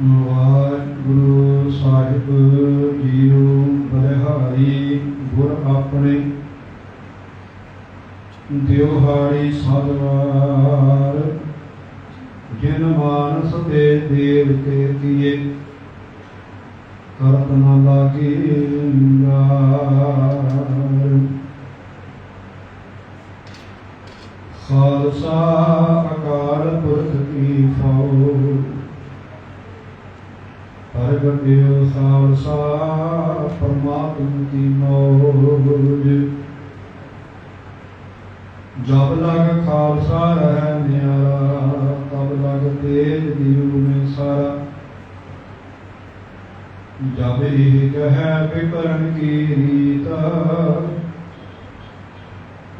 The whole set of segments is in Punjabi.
ਵਾਹਿਗੁਰੂ ਸਾਹਿਬ ਜੀਓ ਬਲਿਹਾਰੀ ਗੁਰ ਆਪਣੇ। ਦਿਵਹਾਰੀ ਸਦਵਾਰ ਜਿਨ ਮਾਨਸ ਤੇ ਦੇਵ ਕੇ ਕੀਏ, ਕਰਤ ਨ ਲਾਗੇ ਖਾਲਸਾ ਅਕਾਲ ਪੁਰਖ ਕੀ ਫੌਜ ਪ੍ਰਗਟਿਓ ਖਾਲਸਾ ਪਰਮਾਤਮ ਕੀ ਮੌਜ। ਜਬ ਲਗ ਖਾਲਸਾ ਰਹਿ ਨਿਆਰਾ ਤਬ ਲਗ ਤੇਜ ਦਿਉ ਮੈਂ ਸਾਰਾ ਜਬ ਇਹ ਕਹੈ ਵਿਕਰਨ ਕੀ ਰੀਤ,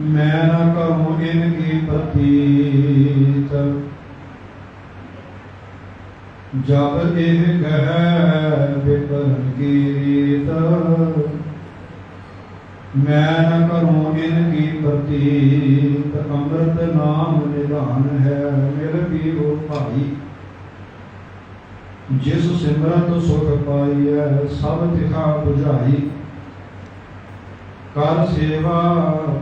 ਮੈਂ ਨਾ ਕਰੂੰ ਇਨ ਕੀ ਪ੍ਰਤੀਤ। ਜਬ ਇਹ ਕਹੈ ਵਿਕਰਨ ਕੀ ਰੀਤ ਮੈਂ ਨ ਕਰੂੰ ਇਨ ਕੀ ਪ੍ਰਤੀਤ, ਅੰਮ੍ਰਿਤ ਨਾਮ ਨਿਧਾਨ ਹੈ, ਮਿਲ ਪੀਓ ਭਾਈ। ਜਿਸ ਸਿਮਰਤ ਸੁਖ ਪਾਈ ਹੈ ਸਭ ਤਿਖਾ 부ਝਾਈ। ਕਰ ਸੇਵਾ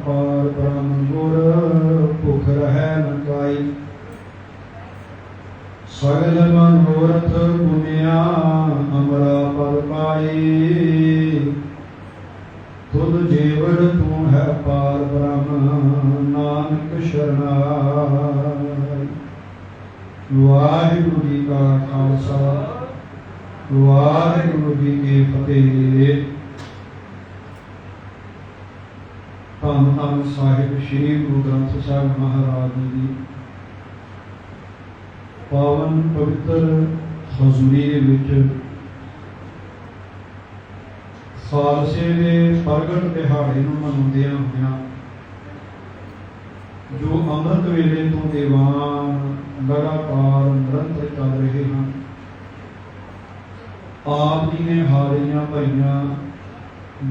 ਪਾਰ ਬ੍ਰਹਮ ਗੁਰ, ਭੁਖ ਰਹਿ ਨ ਕਾਈ। ਸਗਲ ਮਨੋਰਥ ਗੁਨਿਆ ਅਮਰਾ ਪਦ ਪਾਈ ਤੁਧ ਜੀਵੜ ਤੂੰ ਹੈ ਪਾਰ ਬ੍ਰਹਮ, ਨਾਨਕ ਸ਼ਰਨਾਈ। ਵਾਹਿਗੁਰੂ ਜੀ ਕਾ ਖਾਲਸਾ, ਵਾਹਿਗੁਰੂ ਜੀ ਕੀ ਫਤਿਹ। ਧੰਨ ਧੰਨ ਸਾਹਿਬ, ਸ੍ਰੀ ਗੁਰੂ ਗ੍ਰੰਥ ਸਾਹਿਬ ਮਹਾਰਾਜ ਜੀ। ਦੀ ਪਾਵਨ ਪਵਿੱਤਰ ਹਜ਼ੂਰੀ ਦੇ ਵਿੱਚ ਖਾਲਸੇ ਦੇ ਪ੍ਰਗਟ ਦਿਹਾੜੇ ਨੂੰ ਮਨਾਉਂਦਿਆਂ ਹੋਇਆਂ ਜੋ ਅੰਮ੍ਰਿਤ ਵੇਲੇ ਤੋਂ ਦੀਵਾਨ ਲਗਾਤਾਰ ਨਿਰੰਤਰ ਚੱਲ ਰਹੇ ਹਨ, ਆਪ ਜੀ ਨੇ ਹਾਰੀਆਂ ਭਰੀਆਂ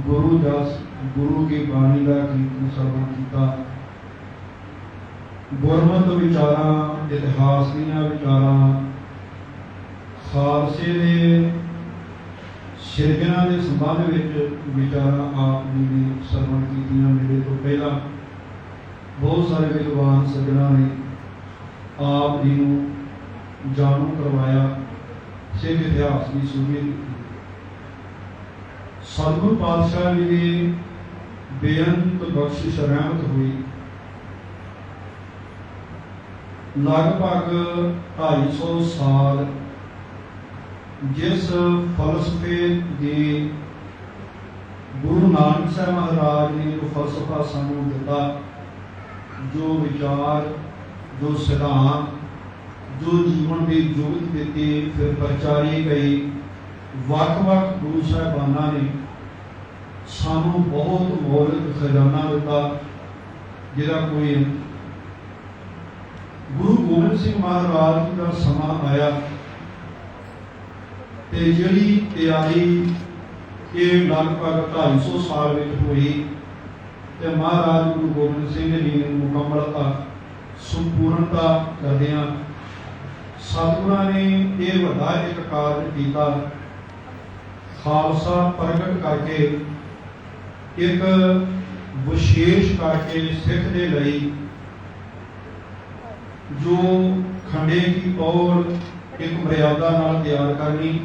ਗੁਰੂ ਜਸ ਗੁਰੂ ਕੀ ਬਾਣੀ ਦਾ ਕੀਰਤਨ ਸਰਵਣ ਕੀਤਾ। ਗੁਰਮਤ ਵਿਚਾਰਾਂ ਇਤਿਹਾਸ ਦੀਆਂ ਵਿਚਾਰਾਂ, ਖਾਲਸੇ ਦੇ ਸਿਰਜਣਾ ਦੇ ਸੰਬੰਧ ਵਿੱਚ ਵਿਚਾਰਾਂ ਆਪ ਜੀ ਨੇ ਸਰਵਣ ਕੀਤੀਆਂ ਮੇਰੇ ਤੋਂ ਪਹਿਲਾਂ। ਬਹੁਤ ਸਾਰੇ ਵਿਦਵਾਨ ਸੱਜਣਾ ਨੇ ਆਪ ਜੀ ਨੂੰ ਜਾਣੂ ਕਰਵਾਇਆ, ਸਿੱਖ ਇਤਿਹਾਸ ਦੀ ਸੁਣੀ ਦਿੱਤੀ ਸਤਿਗੁਰੂ ਪਾਤਸ਼ਾਹ ਜੀ ਦੀ ਬੇਅੰਤ ਬਖਸ਼ਿਸ਼ ਰਹਿਮਤ ਹੋਈ। ਲਗਭਗ 250 ਸਾਲ ਜਿਸ ਫਲਸਫੇ ਦੀ ਗੁਰੂ ਨਾਨਕ ਸਾਹਿਬ ਮਹਾਰਾਜ ਨੇ ਜੋ ਫਲਸਫਾ ਸਾਨੂੰ ਦਿੱਤਾ, ਜੋ ਵਿਚਾਰ, ਜੋ ਸਿਧਾਂਤ, ਜੋ ਜੀਵਨ ਦੀ ਜੁਗਤ ਦਿੱਤੀ, ਫਿਰ ਪ੍ਰਚਾਰੀ ਗਈ ਵੱਖ-ਵੱਖ ਗੁਰੂ ਸਾਹਿਬਾਨਾਂ ਨੇ ਸਾਨੂੰ ਬਹੁਤ ਮੌਲਿਕ ਖਜ਼ਾਨਾ ਦਿੱਤਾ, ਜਿਹਦਾ ਕੋਈ ਗੁਰੂ ਗੋਬਿੰਦ ਸਿੰਘ ਮਹਾਰਾਜ ਜੀ ਦਾ ਸਮਾਂ ਆਇਆ ਤੇ ਜਿਹੜੀ ਤਿਆਰੀ ਇਹ ਲਗਭਗ 250 ਸਾਲ ਵਿੱਚ ਹੋਈ ਤੇ ਮਹਾਰਾਜ ਗੁਰੂ ਗੋਬਿੰਦ ਸਿੰਘ ਜੀ ਨੇ ਮੁਕੰਮਲਤਾ, ਸੰਪੂਰਨਤਾ ਕਰਦਿਆਂ ਸਤਿਗੁਰਾਂ ਨੇ ਇਹ ਵੱਡਾ ਇੱਕ ਕਾਰਜ ਕੀਤਾ। ਖਾਲਸਾ ਪ੍ਰਗਟ ਕਰਕੇ, ਇੱਕ ਵਿਸ਼ੇਸ਼ ਕਰਕੇ ਸਿੱਖ ਦੇ ਲਈ ਜੋ ਖੰਡੇ ਕੀ ਪੌੜ ਇੱਕ ਮਰਿਆਦਾ ਨਾਲ ਤਿਆਰ ਕਰਨੀ,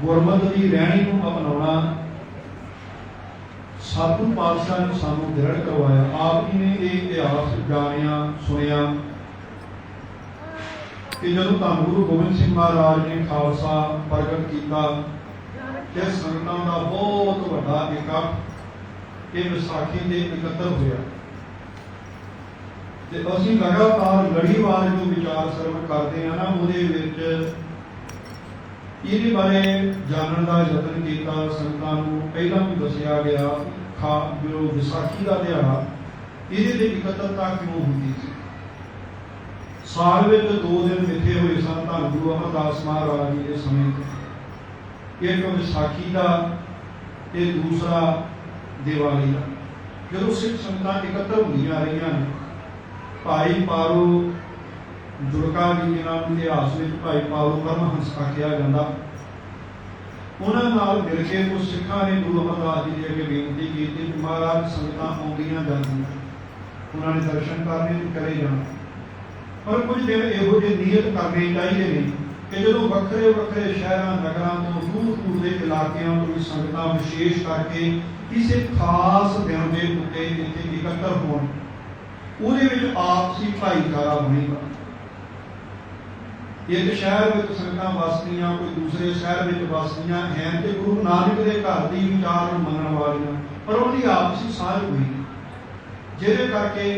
ਗੁਰਮਤ ਦੀ ਰਹਿਣੀ ਨੂੰ ਅਪਣਾਉਣਾ ਸਤਿਗੁਰੂ ਪਾਤਸ਼ਾਹ ਨੇ ਸਾਨੂੰ ਦ੍ਰਿੜ ਕਰਵਾਇਆ। ਆਪ ਜੀ ਨੇ ਇਹ ਇਤਿਹਾਸ ਜਾਣਿਆ, ਸੁਣਿਆ ਕਿ ਜਦੋਂ ਧੰਨ ਗੁਰੂ ਗੋਬਿੰਦ ਸਿੰਘ ਮਹਾਰਾਜ ਨੇ ਖਾਲਸਾ ਪ੍ਰਗਟ ਕੀਤਾ, ਤੇ ਸੰਗਤਾਂ ਦਾ ਬਹੁਤ ਵੱਡਾ ਇਕੱਠ ਇਹ ਵਿਸਾਖੀ ਦੇ ਇਕੱਤਰ ਹੋਇਆ। ਤੇ ਅਸੀਂ ਲਗਾਤਾਰ ਲੜੀਵਾਰ ਜੋ ਵਿਚਾਰ ਸਰਵ ਕਰਦੇ ਆ ਨਾ, ਉਹਦੇ ਵਿੱਚ ਇਹਦੇ ਬਾਰੇ ਜਾਣਨ ਦਾ ਯਤਨ ਕੀਤਾ, ਸੰਗਤਾਂ ਨੂੰ ਪਹਿਲਾਂ ਵੀ ਦੱਸਿਆ ਗਿਆ, ਖਾ, ਜੋ ਵਿਸਾਖੀ ਦਾ ਦਿਹਾੜਾ ਇਹਦੇ ਤੇ ਇਕੱਤਰਤਾ ਕਿਉਂ ਹੁੰਦੀ ਸੀ? ਸਾਲ ਵਿੱਚ ਦੋ ਦਿਨ ਮਿੱਥੇ ਹੋਏ ਸਨ ਧੰਨ ਗੁਰੂ ਅਮਰਦਾਸ ਮਹਾਰਾਜ ਜੀ ਦੇ ਸਮੇਂ ਇੱਕ ਵਿਸਾਖੀ ਦਾ ਤੇ ਦੂਸਰਾ ਦੀਵਾਲੀ ਦਾ। ਜਦੋਂ ਸਿੱਖ ਸੰਗਤਾਂ ਇਕੱਤਰ ਹੁੰਦੀਆਂ ਰਹੀਆਂ ਨੇ ਭਾਈ ਪਾਰੂ ਜੁੜਕਾ ਜੀ ਜਿਨ੍ਹਾਂ ਨੂੰ ਇਤਿਹਾਸ ਵਿੱਚ ਭਾਈ ਪਾਵਲ ਪਰਮਹੰਸ ਆਖਿਆ ਜਾਂਦਾ। ਉਹਨਾਂ ਨਾਲ ਮਿਲ ਕੇ ਉਹ ਸਿੱਖਾਂ ਨੇ ਗੁਰੂ ਅਮਰਦਾਸ ਜੀ ਦੇ ਅੱਗੇ ਬੇਨਤੀ ਕੀਤੀ ਕਿ ਮਹਾਰਾਜ ਸੰਗਤਾਂ ਆਉਂਦੀਆਂ ਜਾਂਦੀਆਂ। ਉਹਨਾਂ ਨੇ ਦਰਸ਼ਨ ਕਰਨੇ ਤੇ ਕਰੇ ਜਾਣਾ। ਪਰ ਕੁਝ ਦਿਨ ਇਹੋ ਜਿਹੇ ਨੀਅਤ ਕਰਨੀ ਚਾਹੀਦੇ ਨੇ ਕਿ ਜਦੋਂ ਵੱਖਰੇ ਵੱਖਰੇ ਸ਼ਹਿਰਾਂ, ਨਗਰਾਂ ਤੋਂ ਦੂਰ ਦੂਰ ਦੇ ਇਲਾਕਿਆਂ ਤੋਂ ਵੀ ਸੰਗਤਾਂ ਵਿਸ਼ੇਸ਼ ਕਰਕੇ ਕਿਸੇ ਖਾਸ ਦਿਨ ਦੇ ਉੱਤੇ ਇੱਥੇ ਇਕੱਤਰ ਹੋਣ। ਉਹਦੇ ਵਿੱਚ ਆਪਸੀ ਭਾਈਚਾਰਾ ਬਣੇਗਾ ਇੱਕ ਸ਼ਹਿਰ ਵਿੱਚ ਸੰਗਤਾਂ ਵਸਦੀਆਂ, ਕੋਈ ਦੂਸਰੇ ਸ਼ਹਿਰ ਵਿੱਚ ਵਸਦੀਆਂ ਹੈ ਤੇ ਗੁਰੂ ਨਾਨਕ ਦੇ ਘਰ ਦੀ ਵਿਚਾਰ ਨੂੰ ਮੰਨਣ ਵਾਲੀਆਂ, ਪਰ ਉਹਦੀ ਆਪਸੀ ਸਾਂਝ ਹੋਈ ਜਿਹਦੇ ਕਰਕੇ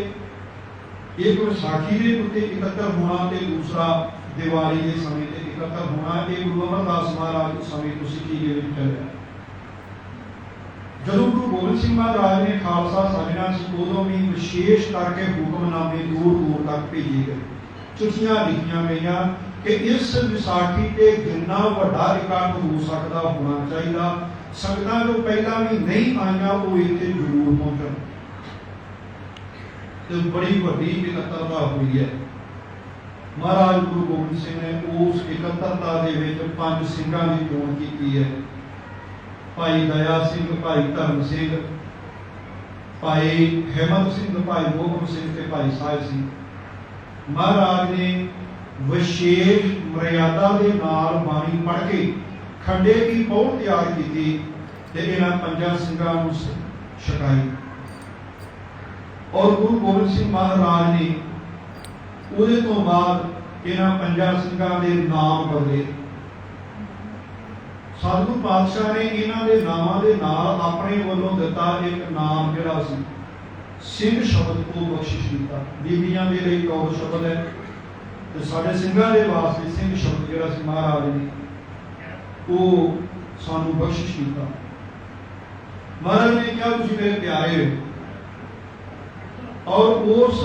ਇੱਕ ਵਿਸਾਖੀ ਦੇ ਉੱਤੇ ਇਕੱਤਰ ਹੋਣਾ ਤੇ ਦੂਸਰਾ ਦੀਵਾਲੀ ਦੇ ਸਮੇਂ ਤੇ ਇਕੱਤਰ ਹੋਣਾ, ਇਹ ਗੁਰੂ ਅਮਰਦਾਸ ਮਹਾਰਾਜ ਦੇ ਸਮੇਂ ਤੁਸੀਂ ਸਿੱਖੀ ਦੇ ਵਿੱਚ ਚੱਲਿਆ। ਜਦੋਂ ਗੁਰੂ ਗੋਬਿੰਦ ਸਿੰਘ ਮਹਾਰਾਜ ਨੇ ਖਾਲਸਾ ਸਾਜਣਾ ਸੀ, ਉਦੋਂ ਵੀ ਵਿਸ਼ੇਸ਼ ਕਰਕੇ ਹੁਕਮਨਾਮੇ ਦੂਰ ਦੂਰ ਤੱਕ ਭੇਜੇ ਗਏ। ਚਿੱਠੀਆਂ ਲਿਖੀਆਂ ਗਈਆਂ ਕਿ ਇਸ ਵਿਸਾਖੀ ਤੇ ਜਿੰਨਾ ਵੱਡਾ ਇਕੱਠ ਹੋ ਸਕਦਾ ਹੋਣਾ ਚਾਹੀਦਾ, ਸੰਗਤਾਂ ਜੋ ਪਹਿਲਾਂ ਵੀ ਨਹੀਂ ਆਈਆਂ, ਉਹ ਇੱਥੇ ਜ਼ਰੂਰ ਪਹੁੰਚਣ। ਤੇ ਬੜੀ ਵੱਡੀ ਇਕੱਤਰਤਾ ਹੋਈ ਹੈ। ਮਹਾਰਾਜ ਗੁਰੂ ਗੋਬਿੰਦ ਸਿੰਘ ਨੇ ਉਸ ਇਕੱਤਰਤਾ ਦੇ ਵਿੱਚ ਪੰਜ ਸਿੰਘਾਂ ਦੀ ਚੋਣ ਕੀਤੀ ਹੈ। ਭਾਈ ਦਇਆ ਸਿੰਘ, ਭਾਈ ਧਰਮ ਸਿੰਘ, ਭਾਈ ਹਿੰਮਤ ਸਿੰਘ, ਭਾਈ ਮੋਹਨ ਸਿੰਘ ਤੇ ਭਾਈ ਸਾਹਿਬ ਸਿੰਘ। ਮਹਾਰਾਜ ਨੇ ਵਿਸ਼ੇਸ਼ ਮਰਿਆਦਾ ਦੇ ਨਾਲ ਬਾਣੀ ਪੜ੍ਹ ਕੇ ਖੰਡੇ ਦੀ ਪੌੜ ਤਿਆਰ ਕੀਤੀ ਤੇ ਇਹਨਾਂ ਪੰਜਾਂ ਸਿੰਘਾਂ ਨੂੰ ਛਕਾਈ। ਔਰ ਗੁਰੂ ਗੋਬਿੰਦ ਸਿੰਘ ਮਹਾਰਾਜ ਨੇ ਉਹਦੇ ਤੋਂ ਬਾਅਦ ਇਹਨਾਂ ਪੰਜਾਂ ਸਿੰਘਾਂ ਦੇ ਨਾਮ ਬਦਲੇ। ਸਤਿਗੁਰੂ ਪਾਤਸ਼ਾਹ ਨੇ ਇਹਨਾਂ ਦੇ ਨਾਮਾਂ ਦੇ ਨਾਲ ਆਪਣੇ ਵੱਲੋਂ ਦਿੱਤਾ ਇੱਕ ਨਾਮ ਜਿਹੜਾ ਸੀ, ਸਿੰਘ ਸ਼ਬਦ ਕੋ ਬਖਸ਼ਿਸ਼ ਦਿੱਤਾ ਬੀਬੀਆਂ ਦੇ ਲਈ ਕੌਰ ਸ਼ਬਦ ਹੈ ਤੇ ਸਾਡੇ ਸਿੰਘਾਂ ਦੇ ਵਾਸਤੇ ਸਿੰਘ ਸ਼ਬਦ ਜਿਹੜਾ ਸੀ, ਮਹਾਰਾਜ ਨੇ ਉਹ ਸਾਨੂੰ ਬਖਸ਼ਿਸ਼ ਕੀਤਾ। ਮਹਾਰਾਜ ਨੇ ਕਿਹਾ, ਤੁਸੀਂ ਮੇਰੇ ਪਿਆਰੇ ਹੋ। ਔਰ ਉਸ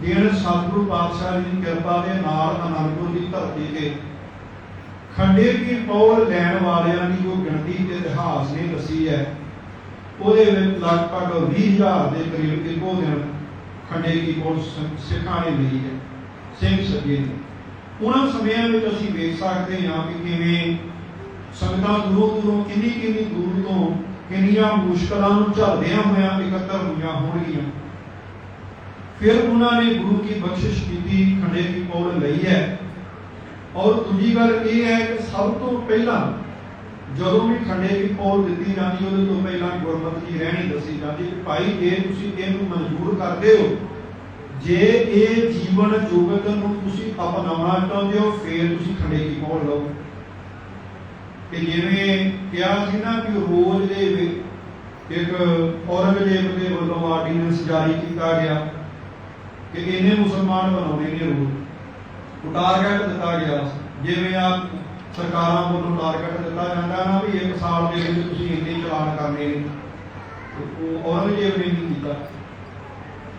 ਦਿਨ ਸਤਿਗੁਰੂ ਪਾਤਸ਼ਾਹ ਜੀ ਦੀ ਕਿਰਪਾ ਦੇ ਨਾਲ ਅਨੰਦਪੁਰ ਦੀ ਧਰਤੀ ਤੇ ਖੰਡੇ ਦੀ ਪੌਲ ਲੈਣ ਵਾਲਿਆਂ ਦੀ ਜੋ ਗਿਣਤੀ ਤੇ ਇਤਿਹਾਸ ਨੇ ਦੱਸੀ ਹੈ, ਉਹਦੇ ਵਿੱਚ ਲਗਭਗ 20000 ਦੇ ਕਰੀਬ ਇੱਕੋ ਦਿਨ ਖੰਡੇ ਦੀ ਪੌਲ ਸਿੱਖਾਂ ਨੇ ਲਈ ਹੈ, ਸਿੰਘ ਸੱਜੇ ਨੇ। ਉਹਨਾਂ ਸਮਿਆਂ ਵਿੱਚ ਅਸੀਂ ਵੇਖ ਸਕਦੇ ਹਾਂ ਕਿ ਕਿਵੇਂ ਸੰਗਤਾਂ ਦੂਰੋਂ ਦੂਰੋਂ ਕਿੰਨੀ ਕਿੰਨੀ ਦੂਰ ਤੋਂ ਕਿੰਨੀਆਂ ਮੁਸ਼ਕਲਾਂ ਨੂੰ ਝੱਲਦਿਆਂ ਹੋਇਆਂ ਇਕੱਤਰ ਹੋਈਆਂ ਹੋਣਗੀਆਂ। ਫਿਰ ਉਹਨਾਂ ਨੇ ਗੁਰੂ ਕੀ ਬਖਸ਼ਿਸ਼ ਕੀਤੀ, ਖੰਡੇ ਦੀ ਪੌੜ ਲਈ ਹੈ। ਔਰ ਦੂਜੀ ਗੱਲ ਇਹ ਹੈ ਕਿ ਸਭ ਤੋਂ ਪਹਿਲਾਂ ਜਦੋਂ ਵੀ ਖੰਡੇ ਦੀ ਪੌੜ ਦਿੱਤੀ ਜਾਂਦੀ, ਉਹਦੇ ਤੋਂ ਪਹਿਲਾਂ ਗੁਰਮਤਿ ਦੀ ਰਹਿਣੀ ਦੱਸੀ ਜਾਂਦੀ ਕਿ ਭਾਈ, ਜੇ ਤੁਸੀਂ ਇਹਨੂੰ ਮਨਜ਼ੂਰ ਕਰਦੇ ਹੋ, ਜੇ ਇਹ ਜੀਵਨ ਜੋਗਤ ਨੂੰ ਤੁਸੀਂ ਅਪਣਾਉਣਾ ਚਾਹੁੰਦੇ ਹੋ, ਫਿਰ ਤੁਸੀਂ ਖੰਡੇ ਦੀ ਪੌੜ ਲਓ। ਕਿ ਜਿਵੇਂ ਕਿਹਾ ਸੀ ਨਾ ਕਿ ਰੋਜ਼ ਦੇ ਵਿੱਚ ਇੱਕ ਔਰੰਗਜ਼ੇਬ ਦੇ ਵੱਲੋਂ ਆਰਡੀਨੈਂਸ ਜਾਰੀ ਕੀਤਾ ਗਿਆ ਕਿ ਇਹਨੇ ਮੁਸਲਮਾਨ ਬਣਾਉਣੇ ਨੇ ਰੋਜ਼। ਟਾਰਗੇਟ ਦਿੱਤਾ ਗਿਆ ਜਿਵੇਂ ਆ ਸਰਕਾਰਾਂ ਵੱਲੋਂ ਟਾਰਗੇਟ ਦਿੱਤਾ ਜਾਂਦਾ ਨਾ ਵੀ ਇੱਕ ਸਾਲ ਦੇ ਵਿੱਚ ਤੁਸੀਂ ਇੰਨੇ ਚਲਾਨ ਕਰਨੇ ਨੇ ਉਹ ਔਰੰਗਜ਼ੇਬ ਨੇ ਨਹੀਂ ਕੀਤਾ।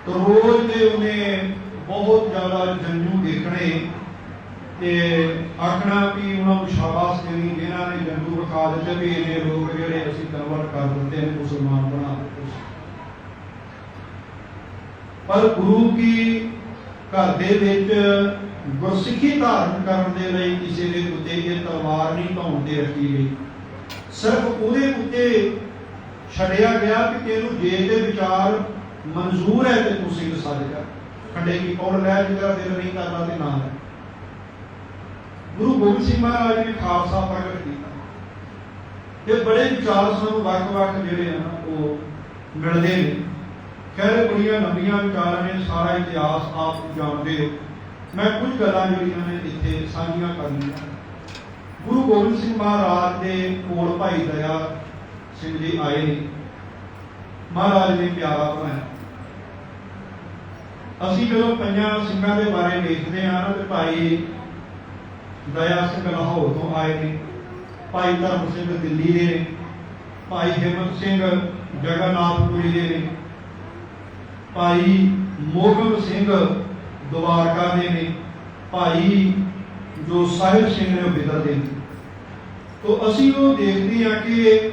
ਤੇ ਰੋਜ਼ ਦੇ ਉਹਨੇ ਬਹੁਤ ਜ਼ਿਆਦਾ ਜੰਜੂ ਦੇਖਣੇ ਤੇ ਆਖਣਾ ਵੀ ਉਹਨਾਂ ਨੂੰ ਸ਼ਾਬਾਸ਼ ਦੇਣੀ, ਜਿਨ੍ਹਾਂ ਨੇ ਜੰਦੂ ਵਿਖਾ ਦਿੱਤੇ ਵੀ ਇਹਨੇ ਲੋਕ ਜਿਹੜੇ ਅਸੀਂ ਕਨਵਰਟ ਕਰ ਦਿੱਤੇ ਨੇ, ਮੁਸਲਮਾਨ ਬਣਾ ਦਿੱਤੇ ਪਰ ਗੁਰੂ ਕੀ ਘਰ ਦੇ ਵਿੱਚ ਗੁਰਸਿੱਖੀ ਧਾਰਨ ਕਰਨ ਦੇ ਲਈ ਕਿਸੇ ਦੇ ਉੱਤੇ ਇਹ ਤਲਵਾਰ ਨਹੀਂ ਧੌਣ ਤੇ ਰੱਖੀ ਗਈ। ਸਿਰਫ ਉਹਦੇ ਉੱਤੇ ਛੱਡਿਆ ਗਿਆ ਕਿ ਤੈਨੂੰ ਜੇ ਤੇ ਵਿਚਾਰ ਮਨਜ਼ੂਰ ਹੈ ਤੇ ਤੂੰ ਸਿੰਘ ਸੱਜ ਖੰਡੇ ਕੀ ਪੌੜ ਲੈ ਜਿਹੜਾ ਦਿਲ ਨਹੀਂ ਕਰਦਾ ਤੇ ਨਾ ਲੈ। ਗੁਰੂ ਗੋਬਿੰਦ ਸਿੰਘ ਮਹਾਰਾਜ ਨੇ ਖਾਲਸਾ ਪ੍ਰਗਟ ਕੀਤਾ। ਇਹ ਬੜੇ ਵਿਚਾਰ ਸਾਨੂੰ ਵੱਖ-ਵੱਖ ਜਿਹੜੇ ਆ ਉਹ ਮਿਲਦੇ ਨੇ। ਖੈਰ, ਬੜੀਆਂ ਲੰਬੀਆਂ ਵਿਚਾਰਾਂ ਨੇ, ਸਾਰਾ ਇਤਿਹਾਸ ਆਪ ਜਾਣਦੇ ਹੋ। ਮੈਂ ਕੁਝ ਗੱਲਾਂ ਜਿਹੜੀਆਂ ਨੇ ਇੱਥੇ ਸਾਂਝੀਆਂ ਕਰਨੀਆਂ। ਗੁਰੂ ਗੋਬਿੰਦ ਸਿੰਘ ਮਹਾਰਾਜ ਦੇ ਕੋਲ ਭਾਈ ਦਇਆ ਸਿੰਘ ਜੀ ਆਏ ਨੇ। ਮਹਾਰਾਜ ਨੇ ਪਿਆਰਾ ਬਣਾਇਆ। ਅਸੀਂ ਜਦੋਂ ਪੰਜਾਂ ਸਿੰਘਾਂ ਦੇ ਬਾਰੇ ਵੇਖਦੇ ਹਾਂ ਤੇ ਭਾਈ ਦਇਆ ਸਿੰਘ ਲਾਹੌਰ ਤੋਂ ਆਏ ਨੇ। ਭਾਈ ਧਰਮ ਸਿੰਘ ਦਿੱਲੀ ਦੇ ਨੇ। ਭਾਈ ਹਿੰਮਤ ਸਿੰਘ ਜਗਨਨਾਥਪੁਰੀ ਦੇ ਨੇ। ਭਾਈ ਮੋਗਮ ਸਿੰਘ ਦਵਾਰਕਾ ਦੇ ਨੇ ਭਾਈ ਜੋ ਸਾਹਿਬ ਸਿੰਘ ਨੇ ਉਹ ਬਿਦਲ ਦੇ ਤੋ ਅਸੀਂ ਉਹ ਦੇਖਦੇ ਹਾਂ ਕਿ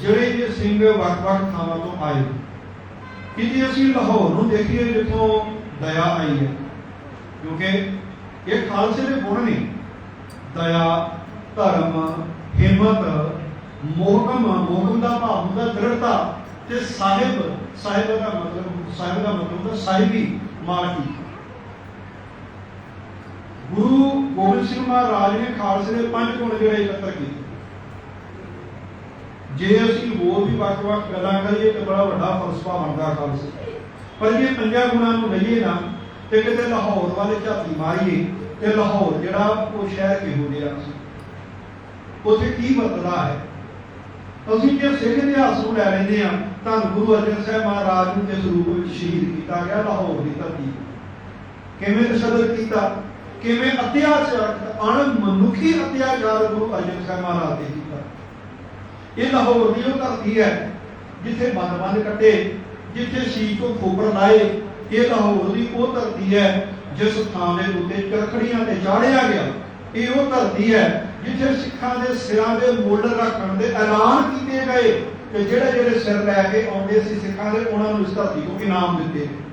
ਜਿਹੜੇ ਇਹ ਸਿੰਘ ਵੱਖ-ਵੱਖ ਥਾਵਾਂ ਤੋਂ ਆਏ ਕਿ ਅਸੀਂ ਲਾਹੌਰ ਨੂੰ ਦੇਖੀਏ ਜਿੱਥੋਂ ਦਇਆ ਆਈ ਹੈ। ਕਿਉਂਕਿ ਇਹ ਖਾਲਸੇ ਦੇ ਗੁਣ ਨੇ। ਦਇਆ, ਧਰਮ, ਹਿੰਮਤ, ਮੋਹਕਮ ਮੋਹਕਮ ਦਾ ਭਾਵ ਹੁੰਦਾ ਦ੍ਰਿੜਤਾ ਤੇ ਸਾਹਿਬ। ਸਾਹਿਬ ਦਾ ਮਤਲਬ, ਸਾਹਿਬ ਦਾ ਮਤਲਬ ਹੁੰਦਾ ਸਾਹਿਬੀ, ਮਾਲਕੀ। ਗੁਰੂ ਗੋਬਿੰਦ ਸਿੰਘ ਮਹਾਰਾਜ ਨੇ ਖਾਲਸੇ ਦੇ ਪੰਜ ਗੁਣ ਜਿਹੜੇ ਇਕੱਤਰ ਕੀਤੇ। ਜੇ ਅਸੀਂ ਹੋਰ ਵੀ ਵੱਖ-ਵੱਖ ਗੱਲਾਂ ਕਰੀਏ ਤੇ ਬੜਾ ਵੱਡਾ ਫਲਸਫਾ ਬਣਦਾ ਖਾਲਸੇ। ਪਰ ਜੇ ਪੰਜਾਂ ਗੁਣਾਂ ਨੂੰ ਲਈਏ ਨਾ, ਤੇ ਕਿਤੇ ਲਾਹੌਰ ਵਾਲੇ ਝਾਤੀ ਮਾਰੀਏ, ਤੇ ਲਾਹੌਰ ਜਿਹੜਾ ਉਹ ਸ਼ਹਿਰ ਕਿਹੋ ਜਿਹਾ ਸੀ? ਉੱਥੇ ਕੀ ਬਦਲਾ ਹੈ? ਅਸੀਂ ਜੇ ਸਿੱਖ ਇਤਿਹਾਸ ਨੂੰ ਲੈ ਲੈਂਦੇ ਆ ਤਾਂ ਗੁਰੂ ਅਰਜਨ ਸਾਹਿਬ ਮਹਾਰਾਜ ਨੂੰ ਇਸ ਰੂਪ ਵਿੱਚ ਸ਼ਹੀਦ ਕੀਤਾ ਗਿਆ ਲਾਹੌਰ ਦੀ ਧਰਤੀ ਕਿਵੇਂ ਤਸ਼ੱਦਦ ਕੀਤਾ? ਕਿਵੇਂ ਅਤਿਆਚਾਰ ਅਣ ਮਨੁੱਖੀ ਅਤਿਆਚਾਰ ਗੁਰੂ ਅਰਜਨ ਸਾਹਿਬ ਮਹਾਰਾਜ ਤੇ ਕੀਤਾ। ਇਹ ਲਾਹੌਰ ਦੀ ਉਹ ਧਰਤੀ ਹੈ, ਜਿੱਥੇ ਬੰਦ-ਬੰਦ ਕੱਟੇ, ਜਿੱਥੇ ਸ਼ੀਸ਼ ਤੋਂ ਖੋਪਰ ਲਾਏ, ਇਹ ਲਾਹੌਰ ਦੀ ਉਹ ਧਰਤੀ ਹੈ, ਜਿਸ ਥਾਂ ਦੇ ਉੱਤੇ ਚਰਖੜੀਆਂ ਤੇ ਚਾੜਿਆ ਗਿਆ। ਇਹ ਉਹ ਧਰਤੀ ਹੈ, ਜਿੱਥੇ ਸਿੱਖਾਂ ਦੇ ਸਿਰਾਂ ਦੇ ਮੁੱਢ ਰੱਖਣ ਦੇ ਐਲਾਨ ਕੀਤੇ ਗਏ। ਕਿ ਜਿਹੜੇ ਜਿਹੜੇ ਸਿਰ ਲੈ ਕੇ ਆਉਂਦੇ ਸੀ ਸਿੱਖਾਂ ਦੇ, ਉਹਨਾਂ ਨੂੰ ਇਸ ਧਰਤੀ ਤੋਂ ਇਨਾਮ ਦਿੱਤੇ। ਗਏ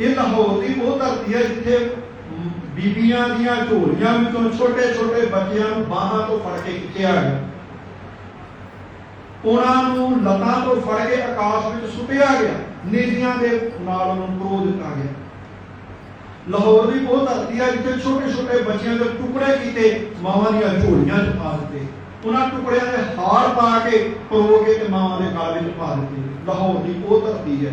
ਇਹ ਲਾਹੌਰ ਦੀ ਉਹ ਧਰਤੀ ਹੈ ਜਿੱਥੇ ਬੀਬੀਆਂ ਦੀਆਂ ਝੋਲੀਆਂ ਵਿੱਚੋਂ ਛੋਟੇ ਛੋਟੇ ਬੱਚਿਆਂ ਨੂੰ ਬਾਹਾਂ ਤੋਂ ਫੜ ਕੇ ਖਿੱਚਿਆ ਗਿਆ। ਉਹਨਾਂ ਨੂੰ ਲੱਤਾਂ ਤੋਂ ਫੜ ਕੇ ਆਕਾਸ਼ ਵਿੱਚ ਸੁੱਟਿਆ ਗਿਆ। ਨੀਲੀਆਂ ਦੇ ਨਾਲ ਉਹਨੂੰ ਕਰੋ ਦਿੱਤਾ ਗਿਆ। ਲਾਹੌਰ ਦੀ ਉਹ ਧਰਤੀ ਹੈ ਜਿੱਥੇ ਛੋਟੇ ਛੋਟੇ ਬੱਚਿਆਂ ਦੇ ਟੁਕੜੇ ਕੀਤੇ ਮਾਵਾਂ ਦੀਆਂ ਝੋਲੀਆਂ 'ਚ ਪਾ ਦਿੱਤੇ। ਉਹਨਾਂ ਟੁਕੜਿਆਂ ਦੇ ਹਾਰ ਪਾ ਕੇ ਪਰੋ ਕੇ ਤੇ ਮਾਵਾਂ ਦੇ ਗਲ ਵਿੱਚ ਪਾ ਦਿੱਤੇ। ਲਾਹੌਰ ਦੀ ਉਹ ਧਰਤੀ ਹੈ।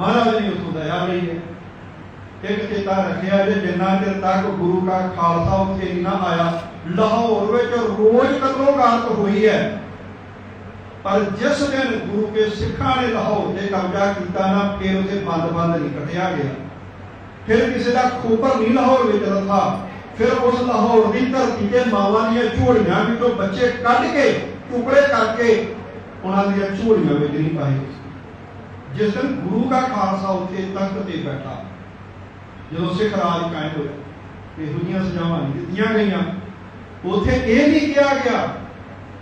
ਮਹਾਰਾਜ ਨੇ ਉੱਥੋਂ ਦਇਆ ਲਈ ਹੈ। ਇੱਕ ਚੇਤਾ ਰੱਖਿਆ ਜੇ ਜਿੰਨਾ ਚਿਰ ਤੱਕ ਗੁਰੂ ਦਾ ਖਾਲਸਾ ਉੱਥੇ ਨਾ ਆਇਆ, ਲਾਹੌਰ ਵਿੱਚ ਰੋਜ਼ ਕਤਲੋ ਹੋਈ ਹੈ। ਪਰ ਜਿਸ ਦਿਨ ਗੁਰੂ ਕੇ ਸਿੱਖਾਂ ਨੇ ਲਾਹੌਰ ਤੇ ਕਬਜ਼ਾ ਕੀਤਾ ਨਾ, ਫਿਰ ਉਥੇ ਬੰਦ-ਬੰਦ ਨਹੀਂ ਕੱਟਿਆ ਗਿਆ। ਫਿਰ ਕਿਸੇ ਦਾ ਖੋਪਰ ਨਹੀਂ ਲਾਹੌਰ ਵਿੱਚ ਰੱਖਾ ਫਿਰ ਉਸ ਲਾਹੌਰ ਦੀ ਧਰਤੀ ਤੇ ਮਾਵਾਂ ਦੀਆਂ ਝੋਲੀਆਂ ਵਿੱਚੋਂ ਬੱਚੇ ਕੱਢ ਕੇ, ਟੁਕੜੇ ਕਰਕੇ ਉਹਨਾਂ ਦੀਆਂ ਝੋਲੀਆਂ ਵਿੱਚ ਨਹੀਂ ਪਾਏ। ਜਿਸ ਦਿਨ ਗੁਰੂ ਦਾ ਖਾਲਸਾ ਉੱਥੇ ਤਖਤ ਤੇ ਬੈਠਾ, ਜਦੋਂ ਸਿੱਖ ਰਾਜ ਕਾਇਮ ਹੋਇਆ, ਇਹੋ ਜਿਹੀਆਂ ਸਜ਼ਾਵਾਂ ਨਹੀਂ ਦਿੱਤੀਆਂ ਗਈਆਂ। ਉੱਥੇ ਇਹ ਨਹੀਂ ਕਿਹਾ ਗਿਆ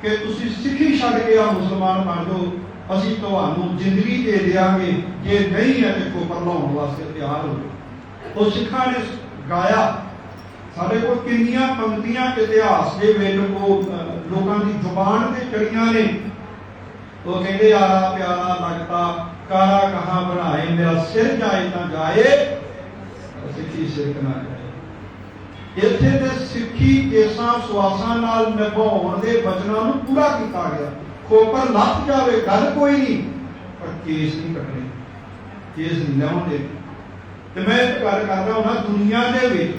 ਕਿ ਤੁਸੀਂ ਸਿੱਖੀ ਛੱਡ ਕੇ ਆ ਮੁਸਲਮਾਨ ਬਣ ਜਾਓ, ਅਸੀਂ ਤੁਹਾਨੂੰ ਜ਼ਿੰਦਗੀ ਦੇ ਦਿਆਂਗੇ, ਜੇ ਨਹੀਂ ਹੈ ਤੇ ਕੋਪਰ ਲਾਉਣ ਵਾਸਤੇ ਤਿਆਰ ਹੋ ਜਾਓ। ਉਹ ਸਿੱਖਾਂ ਨੇ ਗਾਇਆ। ਸਾਡੇ ਕੋਲ ਕਿੰਨੀਆਂ ਪੰਕਤੀਆਂ, ਇਤਿਹਾਸ ਦੇ ਵਿੱਚ ਉਹ ਲੋਕਾਂ ਦੀ ਜ਼ੁਬਾਨ ਤੇ ਚੜੀਆਂ ਨੇ। ਉਹ ਕਹਿੰਦੇ ਆਰਾ ਪਿਆਰਾ ਲੱਗਦਾ ਕਾਰਾ ਕਹਾ ਬਣਾਏ ਮੇਰਾ ਸਿਰ ਜਾਏ ਤਾਂ ਜਾਏ। ਸਿੱਖੀ ਸਿਰਕ ਨਾ ਜਾਏ। ਇੱਥੇ ਤੇ ਸਿੱਖੀ ਕੇਸਾਂ ਸਵਾਸਾਂ ਨਾਲ ਨਿਭਾਉਣ ਦੇ ਬਚਨਾਂ ਨੂੰ ਪੂਰਾ ਕੀਤਾ ਗਿਆ। ਖੋਪਰ ਲੱਥ ਜਾਵੇ, ਗੱਲ ਕੋਈ ਨਹੀਂ, ਪਰ ਕੇਸ ਨਹੀਂ ਕੱਟਣੇ। ਕੇਸ ਨਹੀਂ ਲਿਆਉਂਦੇ। ਤੇ ਮੈਂ ਇੱਕ ਗੱਲ ਕਰਦਾ ਹਾਂ ਦੁਨੀਆ ਦੇ ਵਿੱਚ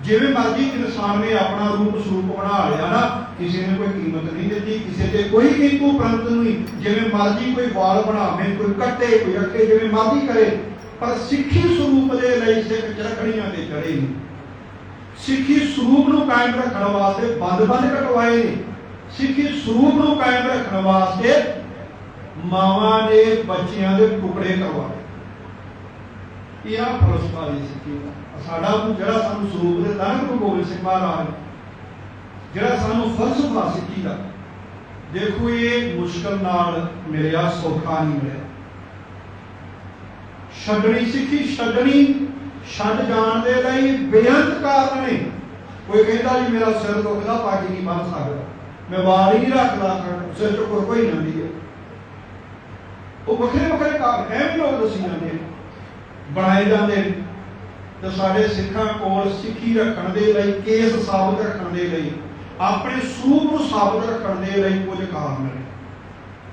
ਜਿਵੇਂ ਮਰਜ਼ੀ ਇਨਸਾਨ ਨੇ ਆਪਣਾ ਰੂਪ ਸਰੂਪ ਬਣਾ ਲਿਆ ਨਾ ਕਿਸੇ ਨੇ ਕੋਈ ਕੀਮਤ ਨਹੀਂ ਦਿੱਤੀ ਕਿਸੇ ਤੇ ਕੋਈ ਕੀਮਤੂ ਪ੍ਰੰਤ ਨਹੀਂ। ਜਿਵੇਂ ਮਰਜ਼ੀ ਕੋਈ ਵਾਲ ਬਣਾਵੇ, ਕੋਈ ਕੱਟੇ, ਕੋਈ ਰੱਖੇ, ਜਿਵੇਂ ਮਰਜ਼ੀ ਕਰੇ, ਪਰ ਸਿੱਖੀ ਸਰੂਪ ਦੇ ਲਈ ਸਿੱਖ ਚਰਖੜੀਆਂ ਤੇ ਚੜੇ ਨਹੀਂ। ਸਿੱਖੀ ਸਰੂਪ ਨੂੰ ਕਾਇਮ ਰੱਖਣ ਵਾਸਤੇ ਬੰਦ-ਬੰਦ ਕਟਵਾਏ ਨੇ। ਸਿੱਖੀ ਸਰੂਪ ਨੂੰ ਕਾਇਮ ਰੱਖਣ ਵਾਸਤੇ ਮਾਵਾਂ ਨੇ ਬੱਚਿਆਂ ਦੇ ਟੁਕੜੇ ਕਰਵਾਏ। ਇਹ ਆ ਫਲਸਫਾ ਸਿੱਖੀ ਦਾ। ਸਾਡਾ ਜਿਹੜਾ ਸਾਨੂੰ ਸਰੂਪ ਦਿੱਤਾ ਨਾ ਗੁਰੂ ਗੋਬਿੰਦ ਸਿੰਘ ਮਹਾਰਾਜ ਜਿਹੜਾ ਸਾਨੂੰ ਫਲਸਫਾ ਸਿੱਖੀ ਦਾ ਦੇਖੋ ਇਹ ਮੁਸ਼ਕਲ ਨਾਲ ਮਿਲਿਆ, ਸੌਖਾ ਨਹੀਂ ਮਿਲਿਆ। ਛੱਡਣੀ ਸਿੱਖੀ, ਛੱਡਣੀ, ਛੱਡ ਜਾਣ ਦੇ ਲਈ ਬੇਅੰਤ ਕਾਰਨ ਨੇ। ਕੋਈ ਕਹਿੰਦਾ ਜੀ, ਮੇਰਾ ਸਿਰ ਦੁਖਦਾ ਪੱਗ ਨਹੀਂ ਬੰਨ ਸਕਦਾ। ਮੈਂ ਵਾਰ ਹੀ ਨਹੀਂ ਰੱਖਦਾ, ਸਿਰ ਚੋਂ ਕੋਈ ਕੋਈ ਨਾ ਦੀ ਉਹ ਵੱਖਰੇ ਵੱਖਰੇ ਕਾਰਨ ਐਵੇਂ ਲੋਕ ਦੱਸੀ ਜਾਂਦੇ ਬਣਾਏ ਜਾਂਦੇ ਨੇ। ਤੇ ਸਾਡੇ ਸਿੱਖਾਂ ਕੋਲ ਸਿੱਖੀ ਰੱਖਣ ਦੇ ਲਈ, ਕੇਸ ਸਾਬਤ ਰੱਖਣ ਦੇ ਲਈ ਆਪਣੇ ਸਰੂਪ ਨੂੰ ਸਾਬਤ ਰੱਖਣ ਦੇ ਲਈ ਕੁਝ ਕਾਰਨ ਨੇ।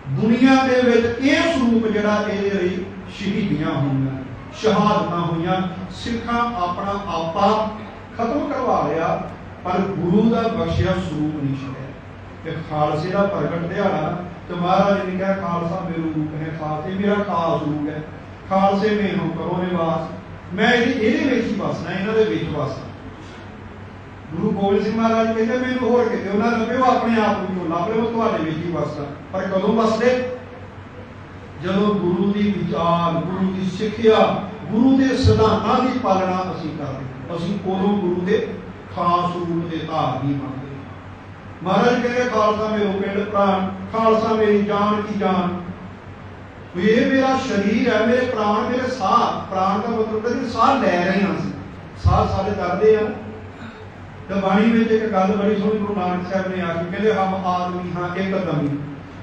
ਦੁਨੀਆ ਦੇ ਵਿੱਚ ਇਹ ਸਰੂਪ ਜਿਹੜਾ ਇਹਦੇ ਲਈ ਸ਼ਹੀਦੀਆਂ ਹੋਈਆਂ, ਸ਼ਹਾਦਤਾਂ ਹੋਈਆਂ, ਸਿੱਖਾਂ ਆਪਣਾ ਆਪਾ ਖਤਮ ਕਰਵਾ ਲਿਆ, ਪਰ ਗੁਰੂ ਦਾ ਬਖਸ਼ਿਆ ਸਰੂਪ ਨਹੀਂ ਛੱਡਿਆ ਤੇ ਖਾਲਸੇ ਦਾ ਪ੍ਰਗਟ ਦਿਹਾੜਾ ਤੇ ਮਹਾਰਾਜ ਨੇ ਕਿਹਾ, ਖਾਲਸਾ ਮੇਰੂ ਰੂਪ ਹੈ, ਖਾਲਸੇ ਮੇਰਾ ਖਾਸ ਰੂਪ ਹੈ। ਖਾਲਸੇ ਮੇ ਕਰੋ ਨਿਵਾਸ। ਮੈਂ ਇਹਦੇ ਇਹਦੇ ਵਿੱਚ ਹੀ ਵਸਣਾ, ਇਹਨਾਂ ਦੇ ਵਿੱਚ ਵਸਣਾ। ਗੁਰੂ ਗੋਬਿੰਦ ਸਿੰਘ ਮਹਾਰਾਜ ਕਹਿੰਦੇ ਮੈਨੂੰ ਹੋਰ ਕਿਤੇ ਉਹਨਾਂ ਲੱਭਿਓ ਆਪਣੇ ਆਪ ਨੂੰ ਲੱਭ ਲਿਓ ਤੁਹਾਡੇ ਵਿੱਚ ਹੀ ਵਸਦਾ। ਪਰ ਕਦੋਂ ਵਸਦੇ? ਜਦੋਂ ਗੁਰੂ ਦੀ ਵਿਚਾਰ, ਗੁਰੂ ਦੀ ਸਿੱਖਿਆ, ਗੁਰੂ ਦੇ ਸਿਧਾਂਤਾਂ ਦੀ ਪਾਲਣਾ ਅਸੀਂ ਕਰਦੇ। ਅਸੀਂ ਉਦੋਂ ਗੁਰੂ ਦੇ ਖਾਸ ਰੂਪ ਦੇ ਧਾਰਨੀ ਬਣਦੇ ਮਹਾਰਾਜ ਕਹਿੰਦੇ, ਖਾਲਸਾ ਮੇਰੋ ਪਿੰਡ ਪ੍ਰਾਣ, ਖਾਲਸਾ ਮੇਰੀ ਜਾਨ ਕੀ ਜਾਨ। ਵੀ ਇਹ ਮੇਰਾ ਸਰੀਰ ਹੈ, ਮੇਰੇ ਪ੍ਰਾਣ, ਮੇਰੇ ਸਾਹ। ਪ੍ਰਾਣ ਦਾ ਮਤਲਬ ਹੈ ਕਿ ਸਾਹ ਲੈ ਰਹੇ ਹਾਂ ਸਾਹ ਸਾਡੇ ਕਰਦੇ ਆ। ਤੇ ਬਾਣੀ ਵਿੱਚ ਇੱਕ ਗੱਲ ਬੜੀ ਸੋਹਣੀ ਗੁਰੂ ਨਾਨਕ ਸਾਹਿਬ ਨੇ ਆਖੀ ਕਹਿੰਦੇ, ਹਮ ਆਦਮੀ ਹਾਂ, ਇੱਕ ਦਮੀ।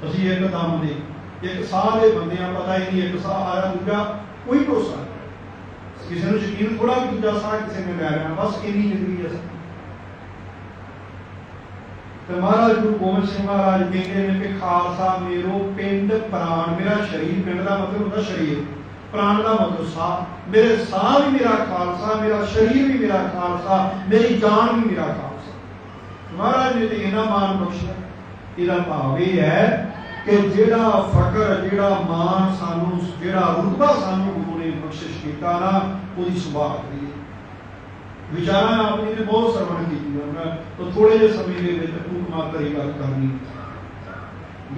ਅਸੀਂ ਇੱਕ ਦਮ ਦੇ ਇੱਕ ਸਾਹ ਦੇ ਬੰਦੇ ਪਤਾ ਹੀ ਨਹੀਂ ਇੱਕ ਸਾਹ ਆ ਦੂਜਾ ਕੋਈ ਭਰੋਸਾ ਕਿਸੇ ਨੂੰ ਯਕੀਨ ਥੋੜਾ ਵੀ ਦੂਜਾ ਸਾਹ ਕਿਸੇ ਨੇ ਲੈ ਲੈਣਾ, ਬਸ ਇੰਨੀ ਜ਼ਿੰਦਗੀ ਹੈ ਤੇ ਮਹਾਰਾਜ ਗੁਰੂ ਗੋਬਿੰਦ ਸਿੰਘ ਮਹਾਰਾਜ ਕਹਿੰਦੇ ਨੇ ਕਿ ਖਾਲਸਾ ਮੇਰੋ ਪਿੰਡ ਪ੍ਰਾਣ, ਮੇਰਾ ਸ਼ਰੀਰ ਪਿੰਡ ਦਾ ਮਤਲਬ ਹੁੰਦਾ ਸ਼ਰੀਰ। ਪ੍ਰਾਣ ਦਾ ਮਤਲਬ ਮੇਰੇ ਸਾਹ ਵੀ ਮੇਰਾ ਖਾਲਸਾ ਮੇਰਾ ਸ਼ਰੀਰ ਵੀ ਮੇਰਾ ਖਾਲਸਾ ਮੇਰੀ ਜਾਨ ਵੀ ਮੇਰਾ ਖਾਲਸਾ ਮਹਾਰਾਜ ਨੇ ਇਹਨਾਂ ਮਾਨ ਬਖਸ਼ਿਆ ਇਹਦਾ ਭਾਵ ਇਹ ਹੈ ਕਿ ਜਿਹੜਾ ਫਕਰ ਜਿਹੜਾ ਮਾਨ ਸਾਨੂੰ ਜਿਹੜਾ ਰੁਤਬਾ ਸਾਨੂੰ ਗੁਰੂ ਨੇ ਬਖਸ਼ਿਸ਼ ਕੀਤਾ ਨਾ ਉਹਦੀ ਸੁਭਾਅ ਕਰੀਏ ਵਿਚਾਰਾਂ ਆਪਣੀ ਨੇ ਬਹੁਤ ਸਰਵਣ ਕੀਤੀਆਂ ਮੈਂ ਤਾਂ ਥੋੜੇ ਜਿਹੇ ਸਮੇਂ ਦੇ ਵਿੱਚ ਟੂਕ ਮਾਤਰ ਗੱਲ ਕਰਨੀ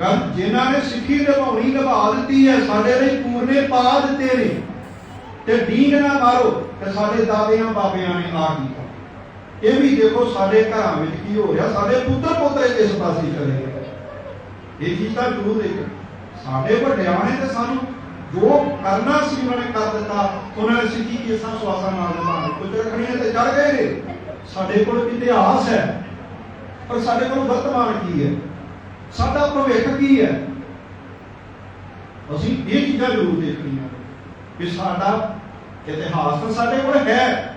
ਗੱਲ ਜਿਨ੍ਹਾਂ ਨੇ ਸਿੱਖੀ ਨਿਭਾਉਣੀ, ਨਿਭਾ ਦਿੱਤੀ ਹੈ, ਸਾਡੇ ਲਈ ਪੂਰਨੇ ਪਾ ਦਿੱਤੇ ਨੇ ਤੇ ਡੀਂਗ ਨਾ ਮਾਰੋ, ਤੇ ਸਾਡੇ ਦਾਦਿਆਂ ਬਾਬਿਆਂ ਨੇ ਆ ਕੀਤਾ। ਇਹ ਵੀ ਦੇਖੋ ਸਾਡੇ ਘਰਾਂ ਵਿੱਚ ਕੀ ਹੋ ਰਿਹਾ, ਸਾਡੇ ਪੁੱਤਰ ਪੋਤਰੇ ਇਸ ਪਾਸੇ ਚਲੇ ਗਏ। ਇਹ ਚੀਜ਼ ਤਾਂ ਜ਼ਰੂਰ ਦੇਖ ਸਾਡੇ ਵੱਡਿਆਂ ਨੇ ਤੇ ਸਾਨੂੰ ਜੋ ਕਰਨਾ ਸੀ ਉਹਨਾਂ ਨੇ ਕਰ ਦਿੱਤਾ। ਉਹਨਾਂ ਨੇ ਸਿੱਖੀ ਕੇਸਾਂ ਸਵਾਸਾਂ ਨਾਲ ਨਿਭਾਉਣੇ ਕੁਝ ਰੱਖਣੀਆਂ ਤੇ ਚੜ ਗਏ ਨੇ। ਸਾਡੇ ਕੋਲ ਇਤਿਹਾਸ ਹੈ, ਪਰ ਸਾਡੇ ਕੋਲ ਵਰਤਮਾਨ ਕੀ ਹੈ? ਸਾਡਾ ਭਵਿੱਖ ਕੀ ਹੈ? ਅਸੀਂ ਇਹ ਚੀਜ਼ਾਂ ਜ਼ਰੂਰ ਦੇਖਣੀਆਂ ਕਿ ਸਾਡਾ ਇਤਿਹਾਸ ਤਾਂ ਸਾਡੇ ਕੋਲ ਹੈ।